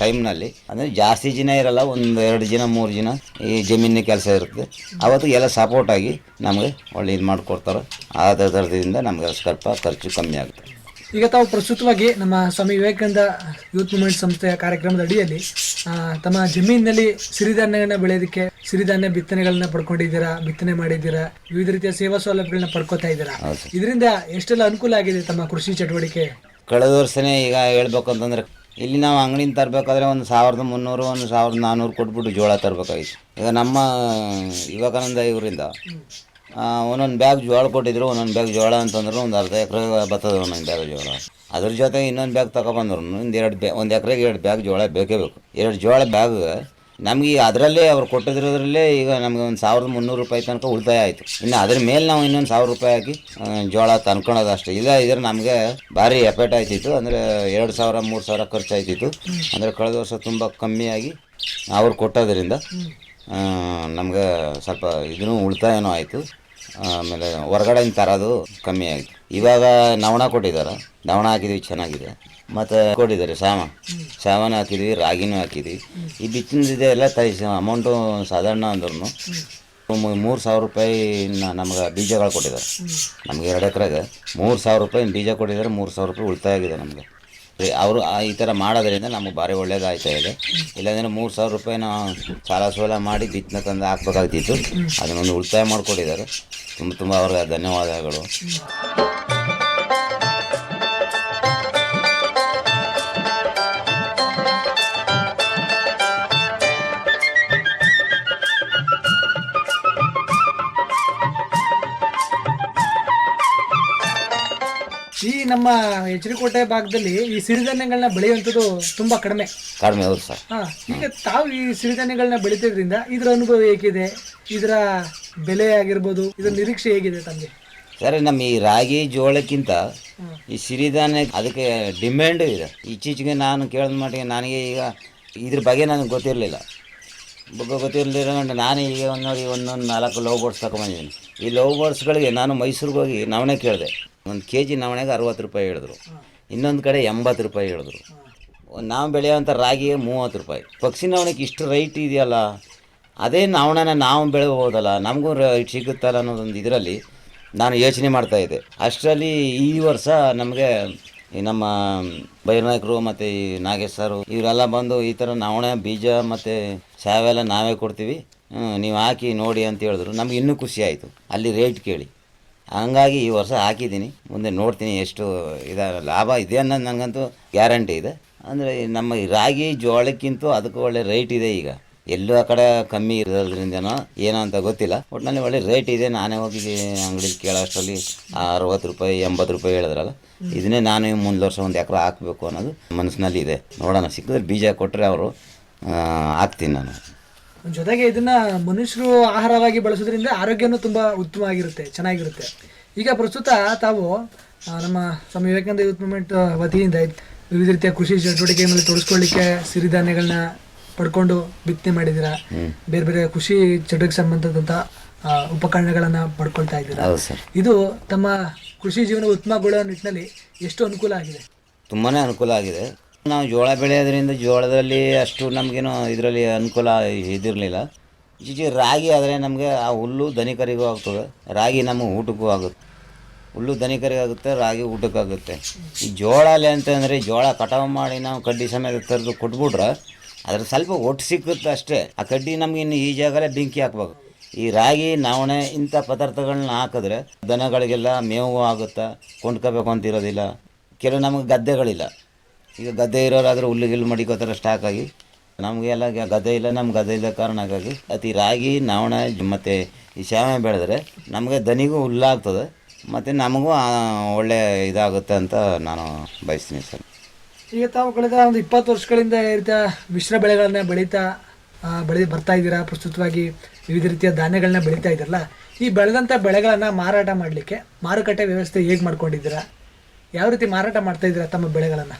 ಟೈಮ್ನಲ್ಲಿ ಅಂದರೆ ಜಾಸ್ತಿ ಜನ ಇರಲ್ಲ, ಒಂದು ಎರಡು ಜನ, ಮೂರು ಜನ ಈ ಜಮೀನಿನ ಕೆಲಸ ಇರುತ್ತೆ. ಅವತ್ತು ಎಲ್ಲ ಸಪೋರ್ಟಾಗಿ ನಮಗೆ ಒಳ್ಳೆ ಇದು ಮಾಡಿಕೊಡ್ತಾರೆ. ಆ ಥರದಿಂದ ನಮಗೆ ಸ್ವಲ್ಪ ಖರ್ಚು ಕಮ್ಮಿ ಆಗುತ್ತೆ. ಈಗ ತಾವು ಪ್ರಸ್ತುತವಾಗಿ ನಮ್ಮ ಸ್ವಾಮಿ ವಿವೇಕಾನಂದ ಯೂತ್ ಮೂವ್ಮೆಂಟ್ ಸಂಸ್ಥೆಯ ಕಾರ್ಯಕ್ರಮದ ಅಡಿಯಲ್ಲಿ ತಮ್ಮ ಜಮೀನಿನಲ್ಲಿ ಸಿರಿಧಾನ್ಯಗಳನ್ನ ಬೆಳೆಯೋದಕ್ಕೆ ಸಿರಿಧಾನ್ಯ ಬಿತ್ತನೆಗಳನ್ನ ಪಡ್ಕೊಂಡಿದ್ದೀರಾ ಬಿತ್ತನೆ ಮಾಡಿದ್ದೀರಾ ವಿವಿಧ ರೀತಿಯ ಸೇವಾ ಸೌಲಭ್ಯಗಳನ್ನ ಪಡ್ಕೋತಾ ಇದ್ದೀರಾ. ಇದರಿಂದ ಎಷ್ಟೆಲ್ಲ ಅನುಕೂಲ ಆಗಿದೆ ತಮ್ಮ ಕೃಷಿ ಚಟುವಟಿಕೆ? ಕಳೆದ ವರ್ಷನೇ ಈಗ ಹೇಳ್ಬೇಕು ಅಂತಂದ್ರೆ ಇಲ್ಲಿ ನಾವು ಅಂಗಡಿಯಿಂದ ತರಬೇಕಾದ್ರೆ ಒಂದು ಸಾವಿರದ ಮುನ್ನೂರು ಒಂದು ಸಾವಿರದ ನಾನ್ನೂರು ಕೊಟ್ಬಿಟ್ಟು ಜೋಳ ತರಬೇಕಾಗಿತ್ತು. ಈಗ ನಮ್ಮ ವಿವೇಕಾನಂದ ಇವರಿಂದ ಒಂದೊಂದು ಬ್ಯಾಗ್ ಜೋಳ ಕೊಟ್ಟಿದ್ರು, ಒಂದೊಂದು ಬ್ಯಾಗ್ ಜೋಳ ಅಂತಂದ್ರೆ, ಒಂದು ಅರ್ಧ ಎಕರೆ ಬರ್ತದೆ ಒಂದೊಂದು ಬ್ಯಾಗ್ ಜೋಳ. ಅದ್ರ ಜೊತೆ ಇನ್ನೊಂದು ಬ್ಯಾಗ್ ತಗೊಬಂದ್ರು, ಒಂದು ಎರಡು ಬ್ಯಾ ಒಂದು ಎಕರೆಗೆ ಎರಡು ಬ್ಯಾಗ್ ಜೋಳ ಬೇಕೇ ಬೇಕು. ಎರಡು ಜೋಳ ಬ್ಯಾಗ್ ನಮಗೆ ಅದರಲ್ಲೇ ಅವ್ರು ಕೊಟ್ಟಿದ್ರದ್ರಲ್ಲೇ ಈಗ ನಮಗೆ ಒಂದು ಸಾವಿರದ ಮುನ್ನೂರು ರೂಪಾಯಿ ತನಕ ಉಳಿತಾಯ ಆಯಿತು. ಇನ್ನು ಅದ್ರ ಮೇಲೆ ನಾವು ಇನ್ನೊಂದು ಸಾವಿರ ರೂಪಾಯಿ ಹಾಕಿ ಜೋಳ ತಂದ್ಕೊಳೋದು ಅಷ್ಟೇ ಇಲ್ಲ, ಇದ್ರೆ ನಮಗೆ ಭಾರಿ ಎಫೆಕ್ಟ್ ಆಯ್ತಿತ್ತು. ಅಂದರೆ ಎರಡು ಸಾವಿರ, ಮೂರು ಸಾವಿರ ಖರ್ಚು ಆಯ್ತಿತ್ತು ಅಂದರೆ ಕಳೆದ ವರ್ಷ ತುಂಬ ಕಮ್ಮಿಯಾಗಿ ಅವ್ರು ಕೊಟ್ಟೋದ್ರಿಂದ ನಮ್ಗೆ ಸ್ವಲ್ಪ ಇದನ್ನು ಉಳಿತಾಯನೂ ಆಯಿತು. ಆಮೇಲೆ ಹೊರಗಡೆಯಿಂದ ತರೋದು ಕಮ್ಮಿ ಆಯಿತು. ಇವಾಗ ನವಣ ಕೊಟ್ಟಿದ್ದಾರೆ. ನವಣ ಹಾಕಿದ್ವಿ, ಚೆನ್ನಾಗಿದೆ. ಮತ್ತು ಕೊಟ್ಟಿದ್ದಾರೆ ಸಾಮ. ಸಾಮಾನು ಹಾಕಿದ್ವಿ, ರಾಗಿನೂ ಹಾಕಿದ್ವಿ. ಈ ಬಿತ್ತಿನದಿದೆ ಎಲ್ಲ ತೈಸ ಅಮೌಂಟು ಸಾಧಾರಣ ಅಂದ್ರೂ ಮೂರು ಸಾವಿರ ರೂಪಾಯಿ ನಮ್ಗೆ ಬೀಜಗಳು ಕೊಟ್ಟಿದ್ದಾರೆ. ನಮ್ಗೆ ಎರಡು ಎಕರೆಗೆ ಮೂರು ಸಾವಿರ ರೂಪಾಯಿ ಬೀಜ ಕೊಟ್ಟಿದ್ದಾರೆ, ಮೂರು ಸಾವಿರ ರೂಪಾಯಿ ಉಳಿತಾಯ ಆಗಿದೆ ನಮಗೆ. ಅವರು ಈ ಥರ ಮಾಡೋದ್ರಿಂದ ನಮಗೆ ಭಾರಿ ಒಳ್ಳೇದಾಗ್ತಾ ಇದೆ. ಇಲ್ಲಾಂದರೆ ಮೂರು ಸಾವಿರ ರೂಪಾಯಿ ನಾವು ಸಾಲ ಸೋಲ ಮಾಡಿ ಬಿತ್ತನೆ ತಂದು ಹಾಕ್ಬೇಕಾಗ್ತಿತ್ತು. ಅದನ್ನೊಂದು ಉಳಿತಾಯ ಮಾಡಿಕೊಟ್ಟಿದ್ದಾರೆ. ತುಂಬ ತುಂಬ ಅವ್ರಿಗೆ ಧನ್ಯವಾದಗಳು. ಈ ನಮ್ಮ ಎಚ್ಚರಿಕೋಟೆ ಭಾಗದಲ್ಲಿ ಈ ಸಿರಿಧಾನ್ಯಗಳನ್ನ ಬೆಳೆಯುವಂಥದ್ದು ತುಂಬಾ ಕಡಿಮೆ. ಕಡಿಮೆ ಹೌದು ಸರ್. ಹಾ ಈಗ ತಾವು ಈ ಸಿರಿಧಾನ್ಯಗಳನ್ನ ಬೆಳೀತಿದ್ರಿಂದ ಇದರ ಅನುಭವ ಹೇಗಿದೆ? ಇದರ ಬೆಲೆ ಆಗಿರ್ಬೋದು ಇದರ ನಿರೀಕ್ಷೆ ಹೇಗಿದೆ ತಮಗೆ ಸರ್ ನಮ್ಮ ಈ ರಾಗಿ ಜೋಳಕ್ಕಿಂತ ಈ ಸಿರಿಧಾನ್ಯ ಅದಕ್ಕೆ ಡಿಮ್ಯಾಂಡು ಇದೆ. ಇತ್ತೀಚೆಗೆ ನಾನು ಕೇಳಿದ ಮಟ್ಟಿಗೆ ನನಗೆ ಈಗ ಇದ್ರ ಬಗ್ಗೆ ನನಗೆ ಗೊತ್ತಿರಲಿಲ್ಲ. ಬಗ್ಗೆ ಗೊತ್ತಿರಲಿಲ್ಲ ನಾನು ಈಗ ಒಂದು ನೋಡಿ ಒಂದೊಂದು ನಾಲ್ಕು ಲವ್ ಬೋರ್ಡ್ಸ್ ತಗೊಂಬಂದಿದ್ದೀನಿ ಈ ಲವ್ ಬೋರ್ಡ್ಸ್ಗಳಿಗೆ ನಾನು ಮೈಸೂರಿಗೆ ಹೋಗಿ ನಾವೇ ಕೇಳಿದೆ. ಒಂದು ಕೆ ಜಿ ನವಣೆಗೆ ಅರವತ್ತು ರೂಪಾಯಿ ಹೇಳಿದ್ರು. ಇನ್ನೊಂದು ಕಡೆ ಎಂಬತ್ತು ರೂಪಾಯಿ ಹೇಳಿದ್ರು. ನಾವು ಬೆಳೆಯೋವಂಥ ರಾಗಿಗೆ ಮೂವತ್ತು ರೂಪಾಯಿ. ಪಕ್ಷಿ ನವಣೆಗೆ ಇಷ್ಟು ರೈಟ್ ಇದೆಯಲ್ಲ? ಅದೇ ನವಣನ ನಾವು ಬೆಳೆಬೋದಲ್ಲ ನಮಗೂ ರೈಟ್ ಸಿಗುತ್ತಲ್ಲ ಅನ್ನೋದೊಂದು ಇದರಲ್ಲಿ ನಾನು ಯೋಚನೆ ಮಾಡ್ತಾ ಇದ್ದೆ. ಅಷ್ಟರಲ್ಲಿ ಈ ವರ್ಷ ನಮಗೆ ಈ ನಮ್ಮ ಭೈರನಾಯಕರು ಮತ್ತು ಈ ನಾಗೇಶ್ ಸರು ಇವರೆಲ್ಲ ಬಂದು ಈ ಥರ ನವಣೆ, ಬೀಜ ಮತ್ತು ಸಾವೆಲ್ಲ ನಾವೇ ಕೊಡ್ತೀವಿ. ನೀವು ಹಾಕಿ ನೋಡಿ ಅಂತ ಹೇಳಿದ್ರು. ನಮ್ಗೆ ಇನ್ನೂ ಖುಷಿ ಆಯಿತು. ಅಲ್ಲಿ ರೇಟ್ ಕೇಳಿ. ಹಂಗಾಗಿ ಈ ವರ್ಷ ಹಾಕಿದ್ದೀನಿ. ಮುಂದೆ ನೋಡ್ತೀನಿ ಎಷ್ಟು ಇದ ಲಾಭ ಇದೆ ಅನ್ನೋದು ನನಗಂತೂ ಗ್ಯಾರಂಟಿ ಇದೆ. ಅಂದರೆ ನಮ್ಮ ರಾಗಿ ಜೋಳಕ್ಕಿಂತೂ ಅದಕ್ಕೆ ಒಳ್ಳೆ ರೇಟ್ ಇದೆ ಈಗ. ಎಲ್ಲೂ ಆ ಕಡೆ ಕಮ್ಮಿ ಇರೋದ್ರಿಂದನೋ ಏನೋ ಅಂತ ಗೊತ್ತಿಲ್ಲ. ಒಟ್ಟಿನಲ್ಲಿ ಒಳ್ಳೆ ರೇಟ್ ಇದೆ. ನಾನೇ ಹೋಗಿ ಅಂಗಡಿಲಿ ಕೇಳೋ ಅಷ್ಟರಲ್ಲಿ ಅರವತ್ತು ರೂಪಾಯಿ, ಎಂಬತ್ತು ರೂಪಾಯಿ ಹೇಳಿದ್ರಲ್ಲ. ಇದನ್ನೇ ನಾನು ಮುಂದೆ ವರ್ಷ ಒಂದು ಎಕರೆ ಹಾಕಬೇಕು ಅನ್ನೋದು ಮನಸ್ಸಿನಲ್ಲಿ ಇದೆ. ನೋಡೋಣ. ಸಿಕ್ಕಿದ್ರೆ ಬೀಜ ಕೊಟ್ಟರೆ ಅವರು ಹಾಕ್ತೀನಿ ನಾನು. ಜೊತೆಗೆ ಇದನ್ನ ಮನುಷ್ಯರು ಆಹಾರವಾಗಿ ಬಳಸೋದ್ರಿಂದ ಆರೋಗ್ಯನೂ ತುಂಬಾ ಉತ್ತಮವಾಗಿರುತ್ತೆ ಚೆನ್ನಾಗಿರುತ್ತೆ. ಈಗ ಪ್ರಸ್ತುತ ತಾವು ನಮ್ಮ ಸ್ವಾಮಿ ವಿವೇಕಾನಂದ ಯೂತ್ ಮೂವ್ಮೆಂಟ್ ವತಿಯಿಂದ ವಿವಿಧ ರೀತಿಯ ಕೃಷಿ ಚಟುವಟಿಕೆಗಳಲ್ಲಿ ತೊಡಸ್ಕೊಳ್ಳಿಕ್ಕೆ ಸಿರಿಧಾನ್ಯಗಳನ್ನ ಪಡ್ಕೊಂಡು ಬಿತ್ತನೆ ಮಾಡಿದ್ದೀರಾ? ಬೇರೆ ಬೇರೆ ಕೃಷಿ ಚಟುವಟಿಕೆ ಸಂಬಂಧದಂತ ಆ, ಉಪಕರಣಗಳನ್ನ ಪಡ್ಕೊಳ್ತಾ ಇದ್ದೀರಾ? ಇದು ತಮ್ಮ ಕೃಷಿ ಜೀವನ ಉತ್ತಮಗೊಳ್ಳೋ ನಿಟ್ಟಿನಲ್ಲಿ ಎಷ್ಟು ಅನುಕೂಲ ಆಗಿದೆ? ತುಂಬಾನೇ ಅನುಕೂಲ ಆಗಿದೆ. ನಾವು ಜೋಳ ಬೆಳೆಯೋದ್ರಿಂದ ಜೋಳದಲ್ಲಿ ಅಷ್ಟು ನಮಗೇನು ಇದರಲ್ಲಿ ಅನುಕೂಲ ಇದಿರಲಿಲ್ಲ. ಈಚೆ ರಾಗಿ ಆದರೆ ನಮಗೆ ಆ ಹುಲ್ಲು ದನಿಕರಿಗೂ ಆಗ್ತದೆ. ರಾಗಿ ನಮ್ಮ ಊಟಕ್ಕೂ ಆಗುತ್ತೆ. ಹುಲ್ಲು ದನಿಕರಿಗಾಗುತ್ತೆ ರಾಗಿ ಊಟಕ್ಕಾಗುತ್ತೆ ಈ ಜೋಳ ಅಲ್ಲಿ ಅಂತಂದರೆ ಜೋಳ ಕಟಾವು ಮಾಡಿ ನಾವು ಕಡ್ಡಿ ಸಮೇತ ತರದು ಕೊಟ್ಬಿಟ್ರೆ ಅದ್ರ ಸ್ವಲ್ಪ ಒಟ್ಟು ಸಿಕ್ಕುತ್ತೆ ಅಷ್ಟೇ. ಆ ಕಡ್ಡಿ ನಮ್ಗೆ ಇನ್ನು ಈ ಜಾಗಲೇ ಬೆಂಕಿ ಹಾಕ್ಬೇಕು. ಈ ರಾಗಿ, ನವಣೆ ಇಂಥ ಪದಾರ್ಥಗಳನ್ನ ಹಾಕಿದ್ರೆ ದನಗಳಿಗೆಲ್ಲ ಮೇವು ಆಗುತ್ತಾ ಕೊಂಡ್ಕೋಬೇಕು ಅಂತ ಇರೋದಿಲ್ಲ ಕೆಲವು ನಮಗೆ ಗದ್ದೆಗಳಿಲ್ಲ. ಈಗ ಗದ್ದೆ ಇರೋರಾದ್ರೆ ಹುಲ್ಲು ಗಿಲ್ಲು ಮಡಿಕೋತಾರೆ ಸ್ಟಾಕ್ ಆಗಿ. ನಮಗೆಲ್ಲ ಗದ್ದೆ ಇಲ್ಲ ನಮ್ಮ ಗದ್ದೆ ಇಲ್ಲ ಕಾರಣಕ್ಕಾಗಿ ಅತಿ ರಾಗಿ ನವಣ ಮತ್ತು ಈ ಶಾಮೆ ಬೆಳೆದ್ರೆ ನಮಗೆ ದನಿಗೂ ಹುಲ್ಲಾಗ್ತದೆ, ಮತ್ತು ನಮಗೂ ಒಳ್ಳೆ ಇದಾಗುತ್ತೆ ಅಂತ ನಾನು ಬಯಸ್ತೀನಿ ಸರ್. ಈಗ ತಾವು ಕಳೆದ ಒಂದು ಇಪ್ಪತ್ತು ವರ್ಷಗಳಿಂದ ಈ ರೀತಿಯ ಮಿಶ್ರ ಬೆಳೆಗಳನ್ನ ಬೆಳೀತಾ ಬೆಳೆ ಬರ್ತಾ ಇದ್ದೀರಾ? ಪ್ರಸ್ತುತವಾಗಿ ವಿವಿಧ ರೀತಿಯ ಧಾನ್ಯಗಳನ್ನ ಬೆಳೀತಾ ಇದ್ದೀರಲ್ಲ, ಈ ಬೆಳೆದಂಥ ಬೆಳೆಗಳನ್ನು ಮಾರಾಟ ಮಾಡಲಿಕ್ಕೆ ಮಾರುಕಟ್ಟೆ ವ್ಯವಸ್ಥೆ ಹೇಗೆ ಮಾಡ್ಕೊಂಡಿದ್ದೀರಾ? ಯಾವ ರೀತಿ ಮಾರಾಟ ಮಾಡ್ತಾ ಇದ್ದೀರಾ ತಮ್ಮ ಬೆಳೆಗಳನ್ನು?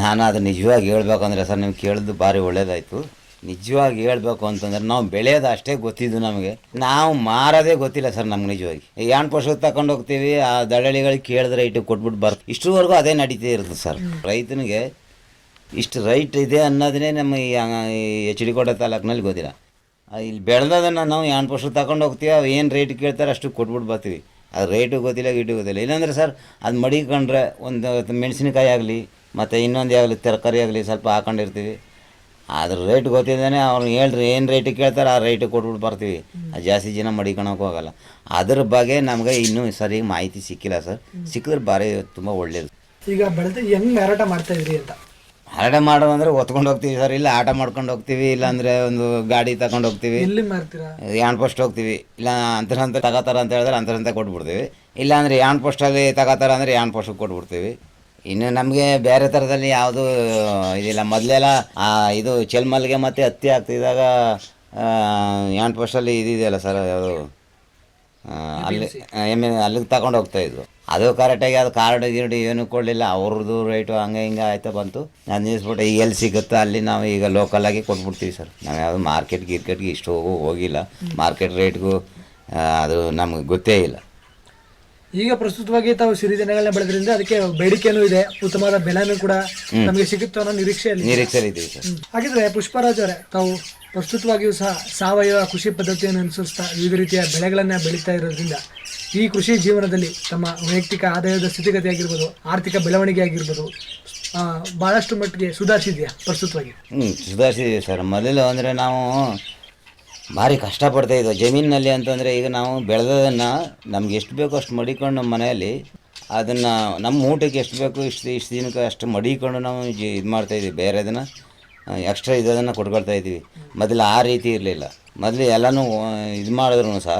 ನಾನು ಅದು ನಿಜವಾಗಿ ಹೇಳ್ಬೇಕಂದ್ರೆ ಸರ್ ನೀವು ಕೇಳಿದ್ದು ಭಾರಿ ಒಳ್ಳೇದಾಯಿತು. ನಿಜವಾಗಿ ಹೇಳ್ಬೇಕು ಅಂತಂದ್ರೆ ನಾವು ಬೆಳೆಯೋದು ಅಷ್ಟೇ ಗೊತ್ತಿದ್ದು ನಮಗೆ. ನಾವು ಮಾರೋದೇ ಗೊತ್ತಿಲ್ಲ ಸರ್ ನಮ್ಗೆ ನಿಜವಾಗಿ. ಯಾನ್ ಪಶು ತಗೊಂಡು ಹೋಗ್ತೀವಿ, ಆ ದಳ್ಳಾಳಿಗಳಿಗೆ ಕೇಳಿದ್ರೆ ಇಟ್ಟು ಕೊಟ್ಬಿಟ್ಟು ಬರ್ತ ಇಷ್ಟುವರೆಗೂ ಅದೇ ನಡೀತಾ ಇರುತ್ತೆ ಸರ್. ರೈತನಿಗೆ ಇಷ್ಟು ರೈಟ್ ಇದೆ ಅನ್ನೋದನ್ನೇ ನಮ್ಮ ಈ ಎಚ್ ಡಿ ಕೋಟೆ ತಾಲೂಕಿನಲ್ಲಿ ಗೊತ್ತಿಲ್ಲ. ಇಲ್ಲಿ ಬೆಳೆದದನ್ನು ನಾವು ಏನು ಪಶು ತಗೊಂಡು ಹೋಗ್ತೀವಿ, ಅವು ಏನು ರೇಟ್ ಕೇಳ್ತಾರೆ ಅಷ್ಟು ಕೊಟ್ಬಿಟ್ಟು ಬರ್ತೀವಿ. ಅದು ರೇಟು ಗೊತ್ತಿಲ್ಲ ಇಟ್ಟು ಗೊತ್ತಿಲ್ಲ. ಇಲ್ಲಾಂದರೆ ಸರ್, ಅದು ಮಡಿಕೊಂಡ್ರೆ ಒಂದು ಮೆಣಸಿನಕಾಯಿ ಆಗಲಿ ಮತ್ತು ಇನ್ನೊಂದು ಆಗಲಿ ತರಕಾರಿ ಆಗಲಿ ಸ್ವಲ್ಪ ಹಾಕೊಂಡಿರ್ತೀವಿ. ಅದ್ರ ರೇಟ್ ಗೊತ್ತಿದ್ದಾನೆ ಅವ್ರು ಹೇಳ್ರಿ ಏನು ರೇಟಿಗೆ ಕೇಳ್ತಾರೆ ಆ ರೇಟಿಗೆ ಕೊಟ್ಬಿಟ್ಟು ಬರ್ತೀವಿ. ಅದು ಜಾಸ್ತಿ ಜನ ಮಡಿಕೊಳಕ್ಕೆ ಹೋಗಲ್ಲ ಅದ್ರ ಬಗ್ಗೆ ನಮಗೆ ಇನ್ನೂ ಸರಿ ಮಾಹಿತಿ ಸಿಕ್ಕಿಲ್ಲ ಸರ್. ಸಿಕ್ಕಿದ್ರೆ ಭಾರಿ ತುಂಬ ಒಳ್ಳೇದು. ಈಗ ಬೆಳೆದು ಹೆಂಗೆ ಮಾರಾಟ ಮಾಡ್ತಾ ಇದ್ರಿ ಅಂತ? ಮಾರಾಟ ಮಾಡೋ ಅಂದರೆ ಒತ್ಕೊಂಡು ಹೋಗ್ತೀವಿ ಸರ್. ಇಲ್ಲ ಆಟ ಮಾಡ್ಕೊಂಡು ಹೋಗ್ತೀವಿ ಇಲ್ಲಾಂದರೆ ಒಂದು ಗಾಡಿ ತಗೊಂಡು ಹೋಗ್ತೀವಿ. ಯಾನ್ ಪೋಸ್ಟ್ ಹೋಗ್ತೀವಿ. ಇಲ್ಲ ಅಂತರಂತ ತಗೋತಾರ ಅಂತ ಹೇಳಿದ್ರೆ ಅಂತರಂತ ಕೊಟ್ಬಿಡ್ತೀವಿ. ಇಲ್ಲಾಂದ್ರೆ ಯಾಣ್ ಪೋಸ್ಟಲ್ಲಿ ತಗೋತಾರ ಅಂದರೆ ಯಾನ್ ಪೋಸ್ಟಿಗೆ ಕೊಟ್ಬಿಡ್ತೀವಿ. ಇನ್ನು ನಮಗೆ ಬೇರೆ ಥರದಲ್ಲಿ ಯಾವುದು ಇದಿಲ್ಲ. ಮೊದಲೆಲ್ಲ ಇದು ಚೆಲ್ಮಲ್ಗೆ ಮತ್ತು ಹತ್ತಿ ಆಗ್ತಿದ್ದಾಗ ಆ್ಯಂಡ್ ಪೋಸ್ಟಲ್ಲಿ ಇದಿದೆಯಲ್ಲ ಸರ್ ಯಾವುದು? ಅಲ್ಲಿ ಅಲ್ಲಿ ಎಂ ಅಲ್ಲಿಗೆ ತಗೊಂಡು ಹೋಗ್ತಾ ಇದ್ವು. ಅದು ಕರೆಕ್ಟಾಗಿ ಅದು ಕಾರ್ಡ್ ಗಿರ್ಡ್ ಏನು ಕೊಡಲಿಲ್ಲ. ಅವ್ರದ್ದು ರೇಟು ಹಂಗೆ ಹಿಂಗೆ ಆಯ್ತಾ ಬಂತು. ನಾನು ನಿಲ್ಲಿಸ್ಬಿಟ್ಟೆ ಈಗ ಎಲ್ಲಿ ಸಿಗುತ್ತಾ ಅಲ್ಲಿ ನಾವು ಈಗ ಲೋಕಲಾಗಿ ಕೊಟ್ಬಿಡ್ತೀವಿ ಸರ್. ನಾವು ಯಾವುದು ಮಾರ್ಕೆಟ್ ಗಿರ್ಕೆಟ್ಗೆ ಇಷ್ಟು ಹೋಗು ಹೋಗಿಲ್ಲ. ಮಾರ್ಕೆಟ್ ರೇಟ್ಗೂ ಅದು ನಮಗೆ ಗೊತ್ತೇ ಇಲ್ಲ. ಈಗ ಪ್ರಸ್ತುತವಾಗಿ ತಾವು ಸಿರಿಧಾನ್ಯಗಳನ್ನ ಬೆಳೆದ್ರಿಂದ ಅದಕ್ಕೆ ಬೇಡಿಕೆನೂ ಇದೆ. ಉತ್ತಮವಾದ ಬೆಲೆನೂ ಕೂಡ ನಮಗೆ ಸಿಗುತ್ತೆ ಅನ್ನೋ ನಿರೀಕ್ಷೆಯಲ್ಲಿ ನಿರೀಕ್ಷೆಯಲ್ಲಿ ಇದ್ದೀವಿ ಸರ್ ಹಾಗಿದ್ರೆ ಪುಷ್ಪರಾಜ್ ಅವರೇ ತಾವು ಪ್ರಸ್ತುತವಾಗಿಯೂ ಸಹ ಸಾವಯವ ಕೃಷಿ ಪದ್ಧತಿಯನ್ನು ಅನುಸರಿಸ್ತಾ ವಿವಿಧ ರೀತಿಯ ಬೆಳೆಗಳನ್ನ ಬೆಳೀತಾ ಇರೋದ್ರಿಂದ ಈ ಕೃಷಿ ಜೀವನದಲ್ಲಿ ತಮ್ಮ ವೈಯಕ್ತಿಕ ಆದಾಯದ ಸ್ಥಿತಿಗತಿ ಆಗಿರ್ಬೋದು ಆರ್ಥಿಕ ಬೆಳವಣಿಗೆ ಆಗಿರ್ಬೋದು ಆ, ಬಹಳಷ್ಟು ಮಟ್ಟಿಗೆ ಸುಧಾರಿಸಿದೆಯಾ ಪ್ರಸ್ತುತವಾಗಿ? ಹ್ಞೂ ಸುಧಾರಿಸಿದ್ದೀವಿ ಸರ್. ಮೊದಲು ಅಂದರೆ ನಾವು ಭಾರಿ ಕಷ್ಟಪಡ್ತಾ ಇದ್ದೋ. ಜಮೀನಿನಲ್ಲಿ ಅಂತಂದರೆ ಈಗ ನಾವು ಬೆಳೆದದನ್ನು ನಮ್ಗೆ ಎಷ್ಟು ಬೇಕೋ ಅಷ್ಟು ಮಡಿಕೊಂಡು ನಮ್ಮ ಮನೆಯಲ್ಲಿ ಅದನ್ನು ನಮ್ಮ ಊಟಕ್ಕೆ ಎಷ್ಟು ಬೇಕು ಇಷ್ಟು ಇಷ್ಟು ದಿನಕ್ಕೆ ಅಷ್ಟು ಮಡಿಕೊಂಡು ನಾವು ಜಿ ಇದು ಮಾಡ್ತಾಯಿದ್ವಿ ಬೇರೆದನ್ನು ಎಕ್ಸ್ಟ್ರಾ ಇದನ್ನು ಕೊಟ್ಕೊಳ್ತಾ ಇದ್ದೀವಿ. ಮೊದಲು ಆ ರೀತಿ ಇರಲಿಲ್ಲ. ಮೊದಲು ಎಲ್ಲನೂ ಇದು ಮಾಡಿದ್ರು ಸಹ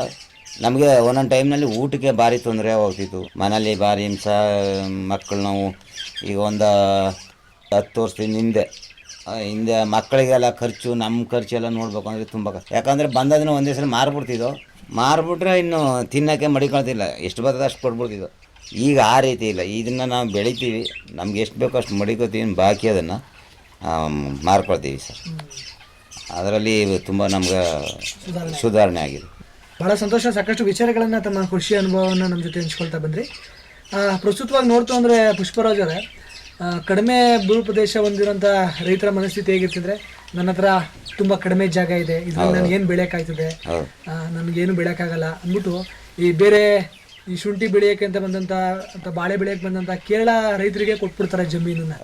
ನಮಗೆ ಒಂದೊಂದು ಟೈಮ್ನಲ್ಲಿ ಊಟಕ್ಕೆ ಭಾರಿ ತೊಂದರೆ ಆಗ್ತಿತ್ತು. ಮನೇಲಿ ಭಾರಿ ಹಿಂಸಾ, ಮಕ್ಕಳು ನಾವು ಈಗ ಒಂದು ಹತ್ತು ವರ್ಷದಿಂದ ಹಿಂದೆ ಹಿಂದೆ ಮಕ್ಕಳಿಗೆಲ್ಲ ಖರ್ಚು ನಮ್ಮ ಖರ್ಚು ಎಲ್ಲ ನೋಡ್ಬೇಕು ಅಂದರೆ ತುಂಬ ಯಾಕಂದರೆ ಬಂದದನ್ನು ಒಂದೇ ಸಲ ಮಾರ್ಬಿಡ್ತಿದ್ದೋ ಮಾರ್ಬಿಟ್ರೆ ಇನ್ನು ತಿನ್ನೋಕ್ಕೆ ಮಡಿಕೊಳ್ತಿಲ್ಲ. ಎಷ್ಟು ಬರ್ತದೆ ಅಷ್ಟು ಕೊಟ್ಬಿಡ್ತಿದ್ದೋ ಈಗ ಆ ರೀತಿ ಇಲ್ಲ. ಇದನ್ನು ನಾವು ಬೆಳಿತೀವಿ. ನಮ್ಗೆ ಎಷ್ಟು ಬೇಕೋ ಅಷ್ಟು ಮಡಿಕೋತೀವಿ ಬಾಕಿ ಅದನ್ನು ಮಾರ್ಕೊಳ್ತೀವಿ ಸರ್. ಅದರಲ್ಲಿ ತುಂಬ ನಮ್ಗೆ ಸುಧಾರಣೆ ಆಗಿದೆ. ಬಹಳ ಸಂತೋಷ. ಸಾಕಷ್ಟು ವಿಚಾರಗಳನ್ನು ತಮ್ಮ ಖುಷಿ ಅನುಭವವನ್ನು ನಮ್ಮ ಜೊತೆ ಹಂಚ್ಕೊಳ್ತಾ ಬಂದ್ರಿ. ಪ್ರಸ್ತುತವಾಗಿ ನೋಡ್ತು ಅಂದರೆ ಪುಷ್ಪರಾಜ್ ಅವರೇ ಕಡಿಮೆ ಭೂ ಪ್ರದೇಶ ಹೊಂದಿರೋಂಥ ರೈತರ ಮನಸ್ಥಿತಿ ಹೇಗಿರ್ತಿದ್ರೆ ನನ್ನ ಹತ್ರ ತುಂಬ ಕಡಿಮೆ ಜಾಗ ಇದೆ. ಇದ್ರಲ್ಲಿ ನಾನು ಏನು ಏನು ನನಗೇನು ಬೆಳೆಯೋಕ್ಕಾಗಲ್ಲ ಅಂದ್ಬಿಟ್ಟು ಈ ಬೇರೆ ಈ ಶುಂಠಿ ಬೆಳೆಯೋಕೆ ಅಂತ ಬಂದಂತ ಅಥವಾ ಬಾಳೆ ಬೆಳೆಯೋಕೆ ಬಂದಂತ ಕೇರಳ ರೈತರಿಗೆ ಕೊಟ್ಬಿಡ್ತಾರೆ ಜಮೀನನ್ನ.